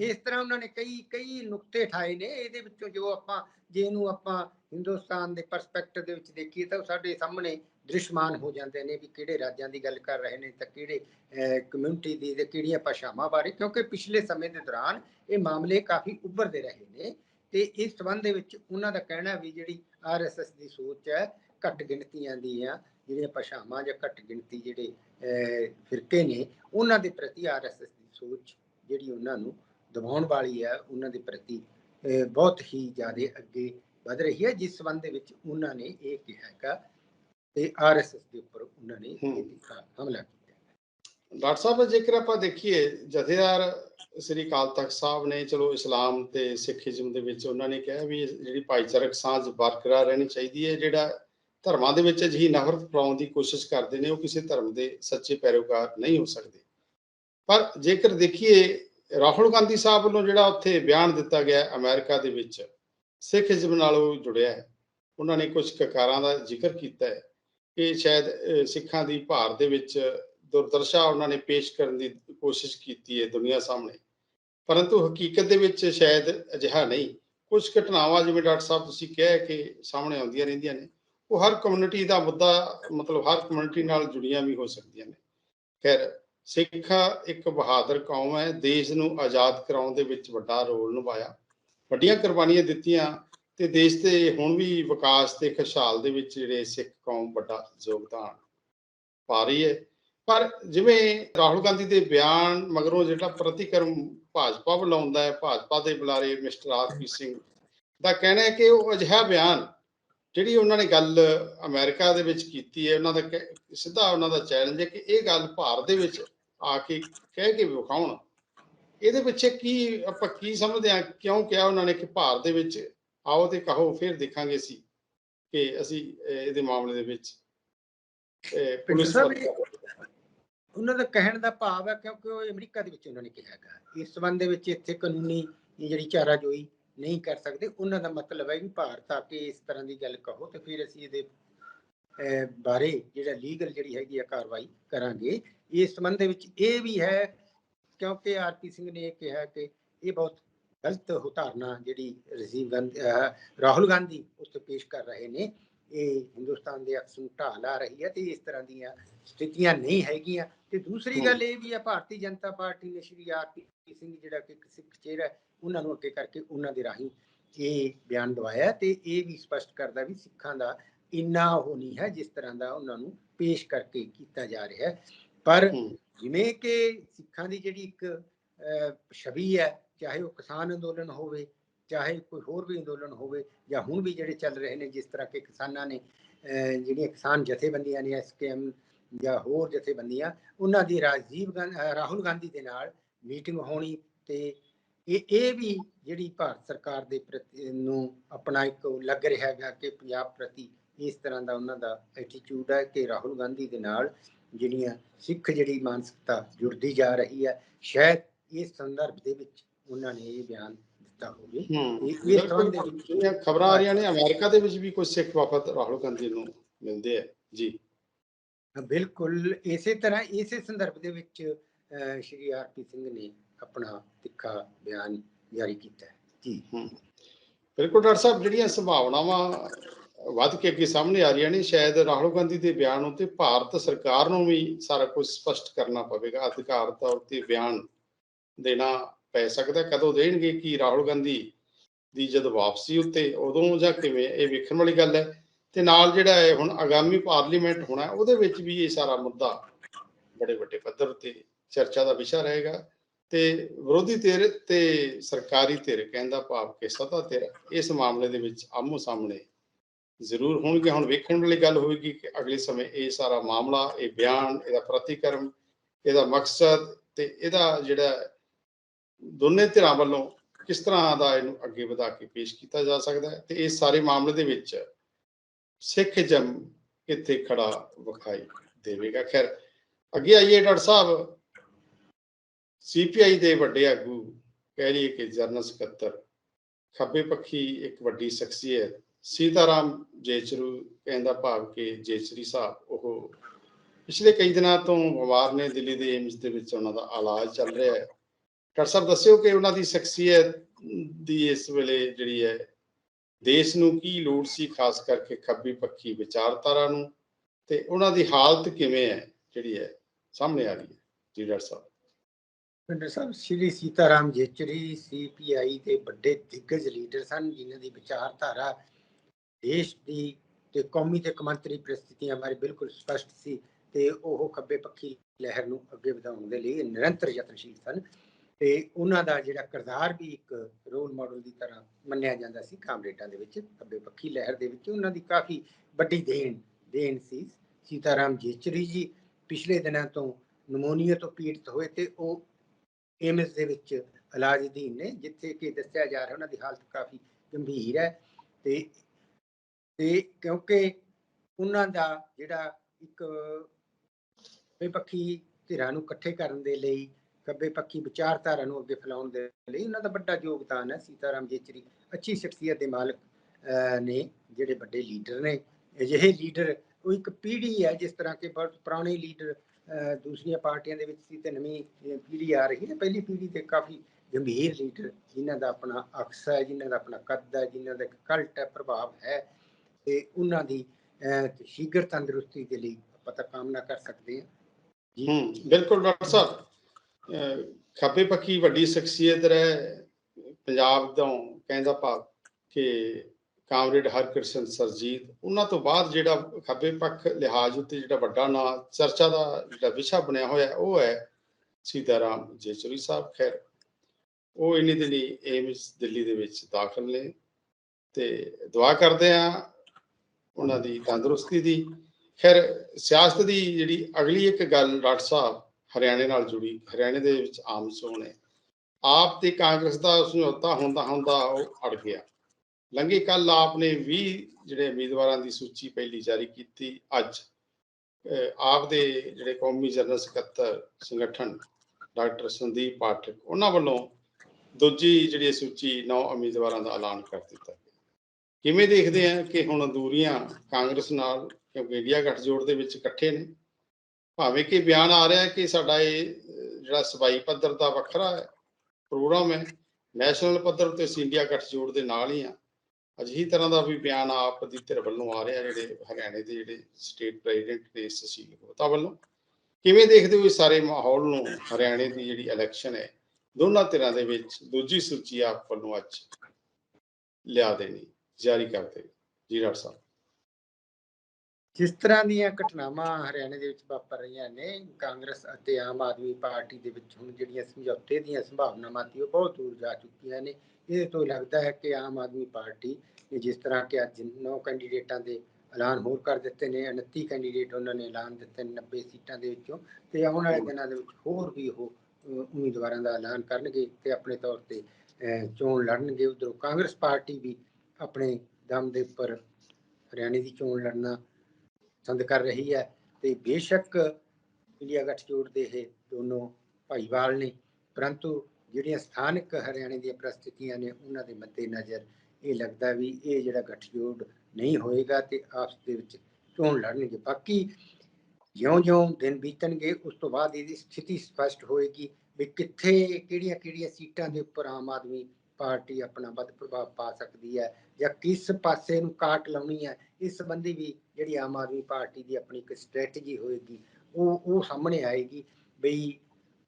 ਇਸ ਤਰ੍ਹਾਂ ਉਹਨਾਂ ਨੇ ਕਈ ਕਈ ਨੁਕਤੇ ਠਾਏ ਨੇ, ਇਹਦੇ ਵਿੱਚੋਂ ਜੋ ਆਪਾਂ, ਜੇ ਇਹਨੂੰ ਆਪਾਂ ਹਿੰਦੁਸਤਾਨ ਦੇ ਪਰਸਪੈਕਟਿਵ ਦੇ ਵਿੱਚ ਦੇਖੀਏ ਤਾਂ ਉਹ ਸਾਡੇ ਸਾਹਮਣੇ ਦ੍ਰਿਸ਼ਮਾਨ ਹੋ ਜਾਂਦੇ ਨੇ ਵੀ ਕਿਹੜੇ ਰਾਜਾਂ ਦੀ ਗੱਲ ਕਰ ਰਹੇ ਨੇ ਤਾਂ ਕਿਹੜੇ ਕਮਿਊਨਿਟੀ ਦੀ ਤੇ ਕਿਹੜੀਆਂ ਭਾਸ਼ਾਵਾਂ ਬਾਰੇ, ਕਿਉਂਕਿ ਪਿਛਲੇ ਸਮੇਂ ਦੇ ਦੌਰਾਨ ਇਹ ਮਾਮਲੇ ਕਾਫੀ ਉੱਭਰਦੇ ਰਹੇ ਨੇ ਤੇ ਇਸ ਸੰਬੰਧ ਦੇ ਵਿੱਚ ਉਹਨਾਂ ਦਾ ਕਹਿਣਾ ਵੀ ਜਿਹੜੀ ਆਰਐਸਐਸ ਦੀ ਸੋਚ ਹੈ, ਘੱਟ ਗਿਣਤੀਆਂ ਦੀਆਂ ਜਿਹੜੀਆਂ ਭਾਸ਼ਾਵਾਂ ਜਾਂ ਘੱਟ ਗਿਣਤੀ ਜਿਹੜੇ ਫਿਰਕੇ ਨੇ, ਉਹਨਾਂ ਦੇ ਪ੍ਰਤੀ ਆਰਐਸਐਸ ਦੀ ਸੋਚ ਜਿਹੜੀ ਉਹਨਾਂ ਨੂੰ ਦਬਾਉਣ ਵਾਲੀ ਹੈ ਉਹਨਾਂ ਦੇ ਪ੍ਰਤੀ ਬਹੁਤ ਹੀ ਜ਼ਿਆਦਾ ਅੱਗੇ ਵਧ ਰਹੀ ਹੈ ਜਿਸ ਸੰਬੰਧ ਦੇ ਵਿੱਚ ਉਹਨਾਂ ਨੇ ਇਹ ਕਿਹਾ ਹੈਗਾ ਤੇ ਆਰਐਸਐਸ ਦੇ ਉੱਪਰ ਉਹਨਾਂ ਨੇ ਹਮਲਾ ਕੀਤਾ। ਡਾਕਟਰ ਸਾਹਿਬ ਜੇਕਰ ਆਪਾਂ ਦੇਖੀਏ ਜਥੇਦਾਰ ਸ੍ਰੀ ਅਕਾਲ ਤਖਤ ਸਾਹਿਬ ਨੇ ਚਲੋ ਇਸਲਾਮ ਤੇ ਸਿੱਖੀਜ਼ਮ ਦੇ ਵਿੱਚ ਉਹਨਾਂ ਨੇ ਕਿਹਾ ਵੀ ਜਿਹੜੀ ਭਾਈਚਾਰਕ ਸਾਂਝ ਬਰਕਰਾਰ ਰਹਿਣੀ ਚਾਹੀਦੀ ਹੈ ਜਿਹੜਾ ਧਰਮਾਂ ਦੇ ਵਿੱਚ ਅਜਿਹੀ ਨਫ਼ਰਤ ਫੈਲਾਉਣ ਦੀ ਕੋਸ਼ਿਸ਼ ਕਰਦੇ ਨੇ ਉਹ ਕਿਸੇ ਧਰਮ ਦੇ ਸੱਚੇ ਪੈਰੋਕਾਰ ਨਹੀਂ ਹੋ ਸਕਦੇ। ਪਰ ਜੇਕਰ ਦੇਖੀਏ ਰਾਹੁਲ ਗਾਂਧੀ ਸਾਹਿਬ ਵੱਲੋਂ ਜਿਹੜਾ ਉੱਥੇ ਬਿਆਨ ਦਿੱਤਾ ਗਿਆ ਹੈ ਅਮਰੀਕਾ ਦੇ ਵਿੱਚ ਸਿੱਖੀਜ਼ਮ ਨਾਲ ਉਹ ਜੁੜਿਆ ਹੈ। ਉਹਨਾਂ ਨੇ ਕੁਝ ਕਕਾਰਾਂ ਦਾ ਜ਼ਿਕਰ ਕੀਤਾ ਹੈ ਕਿ ਸ਼ਾਇਦ ਸਿੱਖਾਂ ਦੀ ਭਾਰਤ ਦੇ ਵਿੱਚ ਦੁਰਦਰਸ਼ਾ ਉਹਨਾਂ ਨੇ ਪੇਸ਼ ਕਰਨ ਦੀ ਕੋਸ਼ਿਸ਼ ਕੀਤੀ ਹੈ ਦੁਨੀਆ ਸਾਹਮਣੇ। ਪਰੰਤੂ ਹਕੀਕਤ ਦੇ ਵਿੱਚ ਸ਼ਾਇਦ ਅਜਿਹਾ ਨਹੀਂ। ਕੁਝ ਘਟਨਾਵਾਂ ਜਿਵੇਂ ਡਾਕਟਰ ਸਾਹਿਬ ਤੁਸੀਂ ਕਿਹਾ ਹੈ ਕਿ ਸਾਹਮਣੇ ਆਉਂਦੀਆਂ ਰਹਿੰਦੀਆਂ ਨੇ, ਉਹ ਹਰ ਕਮਿਊਨਿਟੀ ਦਾ ਮੁੱਦਾ, ਮਤਲਬ ਹਰ ਕਮਿਊਨਿਟੀ ਨਾਲ ਜੁੜੀਆਂ ਵੀ ਹੋ ਸਕਦੀਆਂ ਨੇ। ਖੈਰ ਸਿੱਖ ਇੱਕ ਬਹਾਦਰ ਕੌਮ ਹੈ, ਦੇਸ਼ ਨੂੰ ਆਜ਼ਾਦ ਕਰਾਉਣ ਦੇ ਵਿੱਚ ਵੱਡਾ ਰੋਲ ਨਿਭਾਇਆ। ਵੱਡੀਆਂ ਕੁਰਬਾਨੀਆਂ ਦਿੱਤੀਆਂ ਤੇ ਦੇਸ਼ ਦੇ ਹੁਣ ਵੀ ਵਿਕਾਸ ਤੇ ਖੁਸ਼ਹਾਲ ਦੇ ਵਿੱਚ ਜਿਹੜੇ ਸਿੱਖ ਕੌਮ ਵੱਡਾ ਯੋਗਦਾਨ ਪਾ ਰਹੀ ਹੈ। ਪਰ ਜਿਵੇਂ ਰਾਹੁਲ ਗਾਂਧੀ ਦੇ ਬਿਆਨ ਮਗਰੋਂ ਜਿਹੜਾ ਪ੍ਰਤੀਕਰਮ ਭਾਜਪਾ ਵੱਲੋਂ ਆਉਂਦਾ ਹੈ, ਭਾਜਪਾ ਦੇ ਬੁਲਾਰੇ ਮਿਸਟਰ ਆਰਪੀ ਸਿੰਘ ਦਾ ਕਹਿਣਾ ਹੈ ਕਿ ਉਹ ਅਜਿਹਾ ਬਿਆਨ ਜਿਹੜੀ ਉਹਨਾਂ ਨੇ ਗੱਲ ਅਮਰੀਕਾ ਦੇ ਵਿੱਚ ਕੀਤੀ ਹੈ, ਉਹਨਾਂ ਦਾ ਕਹਿ- ਸਿੱਧਾ ਉਹਨਾਂ ਦਾ ਚੈਲੰਜ ਹੈ ਕਿ ਇਹ ਗੱਲ ਭਾਰਤ ਦੇ ਵਿੱਚ ਆ ਕੇ ਕਹਿ ਕੇ ਵਿਖਾਉਣ। ਇਹਦੇ ਪਿੱਛੇ ਕੀ ਆਪਾਂ ਕੀ ਸਮਝਦੇ ਹਾਂ? ਕਿਉਂ ਕਿਹਾ ਉਹਨਾਂ ਨੇ ਕਿ ਭਾਰਤ ਦੇ ਵਿੱਚ ਆਓ ਤੇ ਕਹੋ ਫਿਰ ਦੇਖਾਂਗੇ ਅਸੀਂ ਕਿ ਅਸੀਂ ਇਹਦੇ ਮਾਮਲੇ ਦੇ ਵਿੱਚ ਪੁਲਿਸ ਉਹਨਾਂ ਦਾ ਕਹਿਣ ਦਾ ਭਾਵ ਹੈ ਕਿਉਂਕਿ ਉਹ ਅਮਰੀਕਾ ਦੇ ਵਿੱਚ ਉਹਨਾਂ ਨੇ ਕਿਹਾ ਹੈਗਾ। ਇਸ ਸੰਬੰਧ ਦੇ ਵਿੱਚ ਇੱਥੇ ਕਾਨੂੰਨੀ ਜਿਹੜੀ ਚਾਰਾਜੋਈ ਨਹੀਂ ਕਰ ਸਕਦੇ ਉਹਨਾਂ ਦਾ ਮਤਲਬ ਹੈ ਵੀ ਭਾਰਤ ਆ ਕੇ ਇਸ ਤਰ੍ਹਾਂ ਦੀ ਗੱਲ ਕਹੋ ਤੇ ਫਿਰ ਅਸੀਂ ਇਹਦੇ ਬਾਰੇ ਜਿਹੜਾ ਲੀਗਲ ਜਿਹੜੀ ਹੈਗੀ ਆ ਕਾਰਵਾਈ ਕਰਾਂਗੇ। ਇਸ ਸੰਬੰਧ ਦੇ ਵਿੱਚ ਇਹ ਵੀ ਹੈ ਕਿਉਂਕਿ ਆਰਪੀ ਸਿੰਘ ਨੇ ਇਹ ਕਿਹਾ ਕਿ ਇਹ ਬਹੁਤ ਗਲਤ ਉਦਾਹਰਨਾਂ ਜਿਹੜੀ ਰਾਜੀਵ ਗਾਂਧੀ ਰਾਹੁਲ ਗਾਂਧੀ ਉੱਥੇ ਪੇਸ਼ ਕਰ ਰਹੇ ਨੇ। ਇਹ ਹਿੰਦੁਸਤਾਨ ਦੇ ਅਕਸ ਨੂੰ ਢਾਹ ਲਾ ਰਹੀ ਹੈ ਤੇ ਇਸ ਤਰ੍ਹਾਂ ਦੀਆਂ ਸਥਿਤੀਆਂ ਨਹੀਂ ਹੈਗੀਆਂ। ਤੇ ਦੂਸਰੀ। ਗੱਲ ਇਹ ਵੀ ਹੈ ਭਾਰਤੀ ਜਨਤਾ ਪਾਰਟੀ ਨੇ ਸ਼੍ਰੀ ਆਰਪੀ ਸਿੰਘ ਜਿਹੜਾ ਕਿ ਇੱਕ ਸਿੱਖ ਚਿਹਰਾ ਉਹਨਾਂ ਨੂੰ ਅੱਗੇ ਕਰਕੇ ਉਹਨਾਂ ਦੇ ਰਾਹੀਂ ਇਹ ਬਿਆਨ ਦਵਾਇਆ ਤੇ ਇਹ ਵੀ ਸਪਸ਼ਟ ਕਰਦਾ ਵੀ ਸਿੱਖਾਂ ਦਾ ਇੰਨਾ ਨਹੀਂ ਹੈ ਜਿਸ ਤਰ੍ਹਾਂ ਦਾ ਉਹਨਾਂ ਨੂੰ ਪੇਸ਼ ਕਰਕੇ ਕੀਤਾ ਜਾ ਰਿਹਾ ਹੈ। ਪਰ ਜਿਵੇਂ ਕਿ ਸਿੱਖਾਂ ਦੀ ਜਿਹੜੀ ਇੱਕ ਛਵੀ ਹੈ ਚਾਹੇ ਉਹ ਕਿਸਾਨ ਅੰਦੋਲਨ ਹੋਵੇ ਚਾਹੇ ਕੋਈ ਹੋਰ ਵੀ ਅੰਦੋਲਨ ਹੋਵੇ ਜਾਂ ਹੁਣ ਵੀ ਜਿਹੜੇ ਚੱਲ ਰਹੇ ਨੇ ਜਿਸ ਤਰ੍ਹਾਂ ਕਿ ਕਿਸਾਨਾਂ ਨੇ ਜਿਹੜੀਆਂ ਕਿਸਾਨ ਜਥੇਬੰਦੀਆਂ ਨੇ ਐਸਕੇਐਮ ਜਾਂ ਹੋਰ ਜਥੇਬੰਦੀਆਂ ਉਹਨਾਂ ਦੀ ਰਾਜੀਵ ਗਾਂਧੀ ਰਾਹੁਲ ਗਾਂਧੀ ਦੇ ਨਾਲ ਮੀਟਿੰਗ ਹੋਣੀ ਤੇ ਇਹ ਇਹ ਵੀ ਜਿਹੜੀ ਭਾਰਤ ਸਰਕਾਰ ਦੇ ਪ੍ਰਤੀ ਨੂੰ ਆਪਣਾ ਇੱਕ ਲੱਗ ਰਿਹਾ ਹੈਗਾ ਕਿ ਪੰਜਾਬ ਪ੍ਰਤੀ ਇਸ ਤਰ੍ਹਾਂ ਦਾ ਉਹਨਾਂ ਦਾ ਐਟੀਟਿਊਡ ਹੈ ਕਿ ਰਾਹੁਲ ਗਾਂਧੀ ਦੇ ਨਾਲ ਜਿਹੜੀਆਂ ਸਿੱਖ ਜਿਹੜੀ ਮਾਨਸਿਕਤਾ ਜੁੜਦੀ ਜਾ ਰਹੀ ਹੈ ਸ਼ਾਇਦ ਇਸ ਸੰਦਰਭ ਦੇ ਵਿੱਚ ਉਹਨਾਂ ਨੇ ਇਹ ਬਿਆਨ ਦਿੱਤਾ ਹੋਵੇ। ਇਹ- ਸੰਬੰਧ ਦੇ ਵਿੱਚ- ਖਬਰਾਂ ਆ ਰਹੀਆਂ ਨੇ ਅਮਰੀਕਾ ਦੇ ਵਿੱਚ ਵੀ ਕੁਝ ਸਿੱਖ ਵਫਦ ਰਾਹੁਲ ਗਾਂਧੀ ਨੂੰ ਮਿਲਦੇ ਆ। ਜੀ। ਬਿਲਕੁਲ। ਇਸੇ ਤਰ੍ਹਾਂ ਇਸੇ ਸੰਦਰਭ ਦੇ ਵਿੱਚ ਸ਼੍ਰੀ ਆਰਪੀ ਸਿੰਘ ਨੇ ਆਪਣਾ ਤਿੱਖਾ ਬਿਆਨ ਜਾਰੀ ਕੀਤਾ ਹੈ। ਜੀ। ਬਿਲਕੁਲ ਡਾਕਟਰ ਸਾਹਿਬ ਜਿਹੜੀਆਂ ਸੰਭਾਵਨਾਵਾਂ ਵੱਧ ਕੇ ਅੱਗੇ ਸਾਹਮਣੇ ਆ ਰਹੀਆਂ ਨੇ, ਸ਼ਾਇਦ ਰਾਹੁਲ ਗਾਂਧੀ ਦੇ ਬਿਆਨ ਉੱਤੇ ਭਾਰਤ ਸਰਕਾਰ ਨੂੰ ਵੀ ਸਾਰਾ ਕੁਝ ਸਪਸ਼ਟ ਕਰਨਾ ਪਵੇਗਾ, ਅਧਿਕਾਰ ਤੌਰ ਤੇ ਬਿਆਨ ਦੇਣਾ ਪੈ ਸਕਦਾ, ਕਦੋਂ ਦੇਣਗੇ, ਕਿ ਰਾਹੁਲ ਗਾਂਧੀ ਦੀ ਜਦ ਵਾਪਸੀ ਉੱਤੇ, ਉਦੋਂ ਜਾਂ ਕਿਵੇਂ, ਇਹ ਵੇਖਣ ਵਾਲੀ ਗੱਲ ਹੈ। ਤੇ ਨਾਲ ਜਿਹੜਾ ਹੈ ਹੁਣ ਆਗਾਮੀ ਪਾਰਲੀਮੈਂਟ ਹੋਣਾ, ਉਹਦੇ ਵਿੱਚ ਵੀ ਇਹ ਸਾਰਾ ਮੁੱਦਾ ਬੜੇ ਵੱਡੇ ਪੱਧਰ ਤੇ ਚਰਚਾ ਦਾ ਵਿਸ਼ਾ ਰਹੇਗਾ। ਤੇ ਵਿਰੋਧੀ ਧਿਰ ਤੇ ਸਰਕਾਰੀ ਧਿਰ, ਕਹਿੰਦਾ ਭਾਵ ਕਿ ਸੱਤਾ ਧਿਰ, ਇਸ ਮਾਮਲੇ ਦੇ ਵਿੱਚ ਆਮੋ ਸਾਹਮਣੇ ਜ਼ਰੂਰ ਹੋਣਗੇ। ਹੁਣ ਵੇਖਣ ਵਾਲੀ ਗੱਲ ਹੋਵੇਗੀ ਕਿ ਅਗਲੇ ਸਮੇਂ ਇਹ ਸਾਰਾ ਮਾਮਲਾ, ਇਹ ਬਿਆਨ, ਇਹਦਾ ਪ੍ਰਤੀਕਰਮ, ਇਹਦਾ ਮਕਸਦ ਤੇ ਇਹਦਾ ਜਿਹੜਾ ਦੋਨੇ ਧਿਰਾਂ ਵੱਲੋਂ ਕਿਸ ਤਰ੍ਹਾਂ ਦਾ ਇਹਨੂੰ ਅੱਗੇ ਵਧਾ ਕੇ ਪੇਸ਼ ਕੀਤਾ ਜਾ ਸਕਦਾ ਹੈ ਤੇ ਇਸ ਸਾਰੇ ਮਾਮਲੇ ਦੇ ਵਿੱਚ ਸਿੱਖ ਜਮ ਕਿੱਥੇ ਖੜਾ ਵਿਖਾਈ ਦੇਵੇਗਾ। ਖੈਰ, ਅੱਗੇ ਆਈਏ ਡਾਕਟਰ ਸਾਹਿਬ। ਸੀਪੀਆਈ ਦੇ ਵੱਡੇ ਆਗੂ ਕਹਿ ਲਈਏ ਕਿ ਜਨਰਲ ਸਕੱਤਰ ਖੱਬੇ ਪੱਖੀ ਇੱਕ ਵੱਡੀ ਸ਼ਖਸੀਅਤ ਸੀਤਾਰਾਮ ਜੇਚਰੂ ਕਹਿੰਦਾ ਭਾਵ ਕਿ ਜੇਚਰੀ ਸਾਹਿਬ, ਉਹ ਪਿਛਲੇ ਕਈ ਦਿਨਾਂ ਤੋਂ ਬਿਮਾਰ ਨੇ, ਦਿੱਲੀ ਦੇ ਏਮਸ ਦੇ ਵਿੱਚ ਉਹਨਾਂ ਦਾ ਇਲਾਜ ਚੱਲ ਰਿਹਾ ਹੈ। ਡਾਕਟਰ ਸਾਹਿਬ, ਦੱਸਿਓ ਕਿ ਉਹਨਾਂ ਦੀ ਸ਼ਖਸੀਅਤ ਦੀ ਇਸ ਵੇਲੇ ਜਿਹੜੀ ਹੈ, ਦੇਸ਼ ਨੂੰ ਕੀ ਲੋੜ ਸੀ, ਖਾਸ ਕਰਕੇ ਖੱਬੀ ਪੱਖੀ ਵਿਚਾਰਧਾਰਾ ਨੂੰ? ਤੇ ਉਹਨਾਂ ਦੀ ਹਾਲਤ ਕਿਵੇਂ ਹੈ, ਜਿਹੜੀ ਹੈ, ਸਾਹਮਣੇ ਆ ਰਹੀ ਹੈ? ਜੀ, ਡਾਕਟਰ ਸਾਹਿਬ। ਪਿੰਡਰ ਸਾਹਿਬ, ਸ਼੍ਰੀ ਸੀਤਾਰਾਮ ਜੇਚਰੀ, ਸੀਪੀਆਈ ਦੇ ਵੱਡੇ ਦਿੱਗਜ ਲੀਡਰ ਸਨ, ਜਿਨ੍ਹਾਂ ਦੀ ਵਿਚਾਰਧਾਰਾ ਦੇਸ਼ ਦੀ ਤੇ ਕੌਮੀ ਤੇ ਕੌਮਾਂਤਰੀ ਪ੍ਰਸਥਿਤੀਆਂ ਬਾਰੇ ਬਿਲਕੁਲ ਸਪਸ਼ਟ ਸੀ ਤੇ ਉਹ ਖੱਬੇ ਪੱਖੀ ਲਹਿਰ ਨੂੰ ਅੱਗੇ ਵਧਾਉਣ ਦੇ ਲਈ ਨਿਰੰਤਰ ਯਤਨਸ਼ੀਲ ਸਨ ਤੇ ਉਹਨਾਂ ਦਾ ਜਿਹੜਾ ਕਿਰਦਾਰ ਵੀ ਇੱਕ ਰੋਲ ਮਾਡਲ ਦੀ ਤਰ੍ਹਾਂ ਮੰਨਿਆ ਜਾਂਦਾ ਸੀ ਕਾਮਰੇਡਾਂ ਦੇ ਵਿੱਚ, ਖੱਬੇ ਪੱਖੀ ਲਹਿਰ ਦੇ ਵਿੱਚ, ਉਹਨਾਂ ਦੀ ਕਾਫੀ ਵੱਡੀ ਦੇਣ ਦੇਣ ਸੀ ਸੀਤਾਰਾਮ ਜੇਚਰੀ ਜੀ। ਪਿਛਲੇ ਦਿਨਾਂ ਤੋਂ ਨਮੋਨੀਆ ਤੋਂ ਪੀੜਤ ਹੋਏ ਤੇ ਉਹ ਏਮਸ ਦੇ ਵਿੱਚ ਇਲਾਜ ਅਧੀਨ ਨੇ, ਜਿੱਥੇ ਕਿ ਦੱਸਿਆ ਜਾ ਰਿਹਾ ਉਹਨਾਂ ਦੀ ਹਾਲਤ ਕਾਫੀ ਗੰਭੀਰ ਹੈ ਤੇ ਤੇ ਕਿਉਂਕਿ ਉਹਨਾਂ ਦਾ ਜਿਹੜਾ ਇੱਕ ਬੇਪੱਖੀ ਧਿਰਾਂ ਨੂੰ ਇਕੱਠੇ ਕਰਨ ਦੇ ਲਈ ਖੱਬੇ ਪੱਖੀ ਵਿਚਾਰਧਾਰਾ ਨੂੰ ਅੱਗੇ ਫੈਲਾਉਣ ਦੇ ਲਈ ਉਹਨਾਂ ਦਾ ਵੱਡਾ ਯੋਗਦਾਨ ਹੈ। ਸੀਤਾਰਾਮ ਜੇਚਰੀ ਅੱਛੀ ਸ਼ਖਸੀਅਤ ਦੇ ਮਾਲਕ ਨੇ, ਜਿਹੜੇ ਵੱਡੇ ਲੀਡਰ ਨੇ। ਅਜਿਹੇ ਲੀਡਰ, ਉਹ ਇੱਕ ਪੀੜ੍ਹੀ ਹੈ ਜਿਸ ਤਰ੍ਹਾਂ ਕਿ ਬਹੁਤ ਪੁਰਾਣੇ ਲੀਡਰ, ਅਹ, ਦੂਸਰੀਆਂ ਪਾਰਟੀਆਂ ਦੇ ਵਿੱਚ ਸੀ ਤੇ ਨਵੀਂ ਪੀੜ੍ਹੀ ਆ ਰਹੀ ਹੈ। ਪਹਿਲੀ ਪੀੜ੍ਹੀ ਤੇ ਕਾਫੀ ਗੰਭੀਰ ਲੀਡਰ ਜਿਨ੍ਹਾਂ ਦਾ ਆਪਣਾ ਅਕਸ ਹੈ, ਜਿਨ੍ਹਾਂ ਦਾ ਆਪਣਾ ਕੱਦ ਹੈ, ਜਿਨ੍ਹਾਂ ਦਾ ਇੱਕ ਕਲਟ ਹੈ, ਪ੍ਰਭਾਵ ਹੈ। ਤੇ ਉਹਨਾਂ ਦੀ ਸ਼ੀਘਰ ਤੰਦਰੁਸਤੀ ਦੇ ਲਈ ਆਪਾਂ ਤਾਂ ਕਾਮਨਾ ਕਰ ਸਕਦੇ ਹਾਂ। ਜੀ। ਬਿਲਕੁਲ ਡਾਕਟਰ ਸਾਹਿਬ। ਖੱਬੇ ਪੱਖੀ ਵੱਡੀ ਸ਼ਖਸੀਅਤ ਰਹਿ ਪੰਜਾਬ ਤੋਂ ਕਹਿੰਦਾ ਭਾਵ ਕਿ ਕਾਮਰੇਡ ਹਰਕ੍ਰਿਸ਼ਨ ਸਰਜੀਤ, ਉਹਨਾਂ ਤੋਂ ਬਾਅਦ ਜਿਹੜਾ ਖੱਬੇ ਪੱਖ ਲਿਹਾਜ਼ ਉੱਤੇ ਜਿਹੜਾ ਵੱਡਾ ਨਾਂ, ਚਰਚਾ ਦਾ ਜਿਹੜਾ ਵਿਸ਼ਾ ਬਣਿਆ ਹੋਇਆ ਉਹ ਹੈ ਸੀਤਾਰਾਮ ਜੇਚਰੀ ਸਾਹਿਬ। ਖੈਰ, ਉਹ ਇੰਨੇ ਦਿਨੀ ਏਮਸ ਦਿੱਲੀ ਦੇ ਵਿੱਚ ਦਾਖਲ ਨੇ। ਤੇ ਦੁਆ ਕਰਦੇ ਆ ਉਹਨਾਂ ਦੀ ਤੰਦਰੁਸਤੀ ਦੀ। ਖੈਰ, ਸਿਆਸਤ ਦੀ ਜਿਹੜੀ ਅਗਲੀ ਇੱਕ ਗੱਲ ਡਾਕਟਰ ਸਾਹਿਬ ਹਰਿਆਣੇ ਨਾਲ ਜੁੜੀ, ਹਰਿਆਣੇ ਦੇ ਵਿੱਚ ਆਮ ਸੋਹਣੇ ਆਪ ਤੇ ਕਾਂਗਰਸ ਦਾ ਸਮਝੌਤਾ ਹੁੰਦਾ ਹੁੰਦਾ ਉਹ ਅੜ ਗਿਆ। ਲੰਘੇ ਕੱਲ ਆਪ ਨੇ 20 ਜਿਹੜੇ ਉਮੀਦਵਾਰਾਂ ਦੀ ਸੂਚੀ ਪਹਿਲੀ ਜਾਰੀ ਕੀਤੀ। ਅੱਜ ਆਪ ਦੇ ਜਿਹੜੇ ਕੌਮੀ ਜਨਰਲ ਸਕੱਤਰ ਸੰਗਠਨ ਡਾਕਟਰ ਸੰਦੀਪ ਪਾਠਕ, ਉਹਨਾਂ ਵੱਲੋਂ ਦੂਜੀ ਜਿਹੜੀ ਸੂਚੀ ਨੌ ਉਮੀਦਵਾਰਾਂ ਦਾ ਐਲਾਨ ਕਰ ਦਿੱਤਾ ਕਿਵੇਂ ਦੇਖਦੇ ਆ ਕਿ ਹੁਣ ਦੂਰੀਆਂ ਕਾਂਗਰਸ ਨਾਲ ਕਿਉਂਕਿ ਇੰਡੀਆ ਗੱਠਜੋੜ ਦੇ ਵਿੱਚ ਇਕੱਠੇ ਨੇ? ਭਾਵੇਂ ਕਿ ਬਿਆਨ ਆ ਰਿਹਾ ਕਿ ਸਾਡਾ ਇਹ ਜਿਹੜਾ ਸਬਾਈ ਪੱਧਰ ਦਾ ਵੱਖਰਾ ਹੈ, ਪ੍ਰੋਗਰਾਮ ਹੈ, ਨੈਸ਼ਨਲ ਪੱਧਰ ਤੇ ਅਸੀਂ ਇੰਡੀਆ ਗੱਠਜੋੜ ਦੇ ਨਾਲ ਹੀ ਆ ਅਜਿਹੀ ਤਰ੍ਹਾਂ ਦਾ ਵੀ ਬਿਆਨ ਆਪ ਦੀ ਧਿਰ ਵੱਲੋਂ ਆ ਰਿਹਾ, ਜਿਹੜੇ ਹਰਿਆਣੇ ਦੇ ਜਿਹੜੇ ਸਟੇਟ ਪ੍ਰੈਜ਼ੀਡੈਂਟ ਨੇ ਸੁਸ਼ੀਲ ਗੋਤਾ ਵੱਲੋਂ। ਕਿਵੇਂ ਦੇਖਦੇ ਹੋ ਇਸ ਸਾਰੇ ਮਾਹੌਲ ਨੂੰ, ਹਰਿਆਣੇ ਦੀ ਜਿਹੜੀ ਇਲੈਕਸ਼ਨ ਹੈ, ਦੋਨਾਂ ਧਿਰਾਂ ਦੇ ਵਿੱਚ ਦੂਜੀ ਸੂਚੀ ਆਪ ਵੱਲੋਂ ਅੱਜ ਲਿਆ ਦੇਣੀ? ਜਾਰੀ ਕਰ ਦੇ ਜੀ ਡਾਕਟਰ ਸਾਹਿਬ। ਜਿਸ ਤਰ੍ਹਾਂ ਦੀਆਂ ਘਟਨਾਵਾਂ ਹਰਿਆਣੇ ਦੇ ਵਿੱਚ ਵਾਪਰ ਰਹੀਆਂ ਨੇ, ਕਾਂਗਰਸ ਅਤੇ ਆਮ ਆਦਮੀ ਪਾਰਟੀ ਦੇ ਵਿੱਚ ਹੁਣ ਜਿਹੜੀਆਂ ਸਮਝੌਤੇ ਦੀਆਂ ਸੰਭਾਵਨਾਵਾਂ ਸੀ, ਉਹ ਬਹੁਤ ਦੂਰ ਜਾ ਚੁੱਕੀਆਂ ਨੇ। ਇਹ ਤੋਂ ਲੱਗਦਾ ਹੈ ਕਿ ਆਮ ਆਦਮੀ ਪਾਰਟੀ ਨੇ ਜਿਸ ਤਰ੍ਹਾਂ ਕਿ ਅੱਜ ਨੌ ਕੈਂਡੀਡੇਟਾਂ ਦੇ ਐਲਾਨ ਹੋਰ ਕਰ ਦਿੱਤੇ ਨੇ 29 ਕੈਂਡੀਡੇਟ ਉਹਨਾਂ ਨੇ ਐਲਾਨ ਦਿੱਤੇ ਨੇ 90 ਸੀਟਾਂ ਦੇ ਵਿੱਚੋਂ ਤੇ ਆਉਣ ਵਾਲੇ ਦਿਨਾਂ ਦੇ ਵਿੱਚ ਹੋਰ ਵੀ ਉਹ ਉਮੀਦਵਾਰਾਂ ਦਾ ਐਲਾਨ ਕਰਨਗੇ ਤੇ ਆਪਣੇ ਤੌਰ ਤੇ ਚੋਣ ਲੜਨਗੇ। ਉਧਰੋਂ ਕਾਂਗਰਸ ਪਾਰਟੀ ਵੀ ਆਪਣੇ ਦਮ ਦੇ ਉੱਪਰ ਹਰਿਆਣੇ ਦੀ ਚੋਣ ਲੜਨਾ ਪਸੰਦ ਕਰ ਰਹੀ ਹੈ ਤੇ ਬੇਸ਼ੱਕ ਇੰਡੀਆ ਗੱਠਜੋੜ ਦੇ ਇਹ ਦੋਨੋਂ ਭਾਈਵਾਲ ਨੇ, ਪਰੰਤੂ ਜਿਹੜੀਆਂ ਸਥਾਨਕ ਹਰਿਆਣੇ ਦੀਆਂ ਪ੍ਰਸਥਿਤੀਆਂ ਨੇ, ਉਹਨਾਂ ਦੇ ਮੱਦੇ ਨਜ਼ਰ ਇਹ ਲੱਗਦਾ ਵੀ ਇਹ ਜਿਹੜਾ ਗੱਠਜੋੜ ਨਹੀਂ ਹੋਏਗਾ ਤੇ ਆਪਸ ਦੇ ਵਿੱਚ ਚੋਣ ਲੜਨਗੇ। ਬਾਕੀ ਜਿਉਂ-ਜਿਉਂ ਦਿਨ ਬੀਤਣਗੇ, ਉਸ ਤੋਂ ਬਾਅਦ ਇਹਦੀ ਸਥਿਤੀ ਸਪਸ਼ਟ ਹੋਏਗੀ ਵੀ ਕਿੱਥੇ, ਕਿਹੜੀਆਂ-ਕਿਹੜੀਆਂ ਸੀਟਾਂ ਦੇ ਉੱਪਰ ਆਮ ਆਦਮੀ ਪਾਰਟੀ ਆਪਣਾ ਵੱਧ ਪ੍ਰਭਾਵ ਪਾ ਸਕਦੀ ਹੈ ਜਾਂ ਕਿਸ ਪਾਸੇ ਨੂੰ ਕਾਟ ਲਾਉਣੀ ਹੈ ਇਸ ਸੰਬੰਧੀ ਵੀ ਜਿਹੜੀ ਆਮ ਆਦਮੀ ਪਾਰਟੀ ਦੀ ਆਪਣੀ ਇੱਕ ਸਟ੍ਰੈਟਜੀ ਹੋਏਗੀ ਉਹ ਉਹ ਸਾਹਮਣੇ ਆਏਗੀ ਬਈ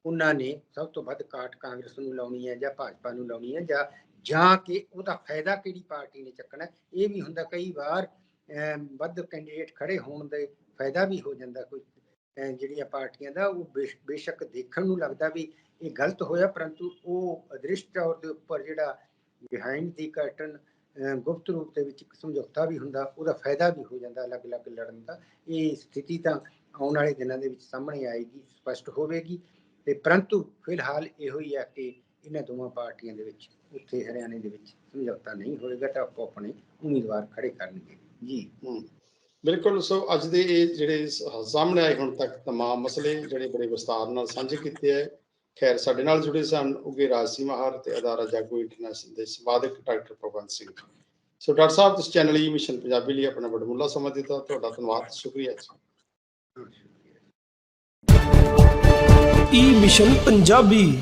ਉਹਨਾਂ ਨੇ ਸਭ ਤੋਂ ਵੱਧ ਕਾਟ ਕਾਂਗਰਸ ਨੂੰ ਲਾਉਣੀ ਹੈ ਜਾਂ ਭਾਜਪਾ ਨੂੰ ਲਾਉਣੀ ਹੈ ਜਾਂ ਜਾਂ ਕਿ ਉਹਦਾ ਫਾਇਦਾ ਕਿਹੜੀ ਪਾਰਟੀ ਨੇ ਚੱਕਣਾ ਇਹ ਵੀ ਹੁੰਦਾ ਕਈ ਵਾਰ ਅਮ, ਵੱਧ ਕੈਂਡੀਡੇਟ ਖੜੇ ਹੋਣ ਦੇ ਫਾਇਦਾ ਵੀ ਹੋ ਜਾਂਦਾ ਕੋਈ ਜਿਹੜੀਆਂ ਪਾਰਟੀਆਂ ਦਾ ਉਹ ਬੇਸ਼- ਬੇਸ਼ੱਕ ਦੇਖਣ ਨੂੰ ਲੱਗਦਾ ਵੀ ਇਹ ਗਲਤ ਹੋਇਆ ਪਰੰਤੂ ਉਹ ਅਦ੍ਰਿਸ਼ਟ ਤੌਰ ਦੇ ਉੱਪਰ ਜਿਹੜਾ ਬਿਹਾਈਂਡ ਦੀ ਕਰਟਨ ਗੁਪਤ ਰੂਪ ਦੇ ਵਿੱਚ ਇੱਕ ਸਮਝੌਤਾ ਵੀ ਹੁੰਦਾ ਉਹਦਾ ਫਾਇਦਾ ਵੀ ਹੋ ਜਾਂਦਾ ਅਲੱਗ-ਅਲੱਗ ਲੜਨ ਦਾ ਇਹ ਸਥਿਤੀ ਤਾਂ ਆਉਣ ਵਾਲੇ ਦਿਨਾਂ ਦੇ ਵਿੱਚ ਸਾਹਮਣੇ ਆਏਗੀ ਸਪਸ਼ਟ ਹੋਵੇਗੀ ਤੇ ਪਰੰਤੂ ਫਿਲਹਾਲ ਇਹੋ ਹੀ ਹੈ ਕਿ ਇਹਨਾਂ ਦੋਵਾਂ ਪਾਰਟੀਆਂ ਦੇ ਵਿੱਚ ਉੱਥੇ ਹਰਿਆਣੇ ਦੇ ਵਿੱਚ ਸਮਝੌਤਾ ਨਹੀਂ ਹੋਏਗਾ ਤਾਂ ਆਪੋ ਆਪਣੇ ਉਮੀਦਵਾਰ ਖੜੇ ਕਰਨਗੇ ਜੀ ਹਮ, ਬਿਲਕੁਲ ਸੋ ਅੱਜ ਦੇ ਇਹ ਜਿਹੜੇ ਸ- ਸਾਹਮਣੇ ਆਏ ਹੁਣ ਤੱਕ तमाम ਮਸਲੇ ਜਿਹੜੇ ਬੜੇ ਵਿਸਤਾਰ ਨਾਲ ਸਾਂਝੇ ਕੀਤੇ ਹੈ ਖੈਰ, ਸਾਡੇ ਨਾਲ ਜੁੜੇ ਸਨ ਉਗੇ ਰਾਜਸੀ ਮਹਾਰ ਤੇ ਅਦਾਰਾ ਜਾਗੋ ਇੰਟਰਨੈਸ਼ਨਲ ਦੇ ਸੰਪਾਦਕ ਡਾਕਟਰ ਪ੍ਰਬੰਧ ਸਿੰਘ। ਸੋ ਡਾਕਟਰ ਸਾਹਿਬ, ਤੁਸੀਂ ਚੈਨਲ ਈ ਮਿਸ਼ਨ ਪੰਜਾਬੀ ਲਈ ਆਪਣਾ ਬੜਮੁੱਲਾ ਸਮਾਂ ਦਿੱਤਾ। ਤੁਹਾਡਾ ਧੰਨਵਾਦ, ਸ਼ੁਕਰੀਆ ਜੀ। e E mission Punjabi.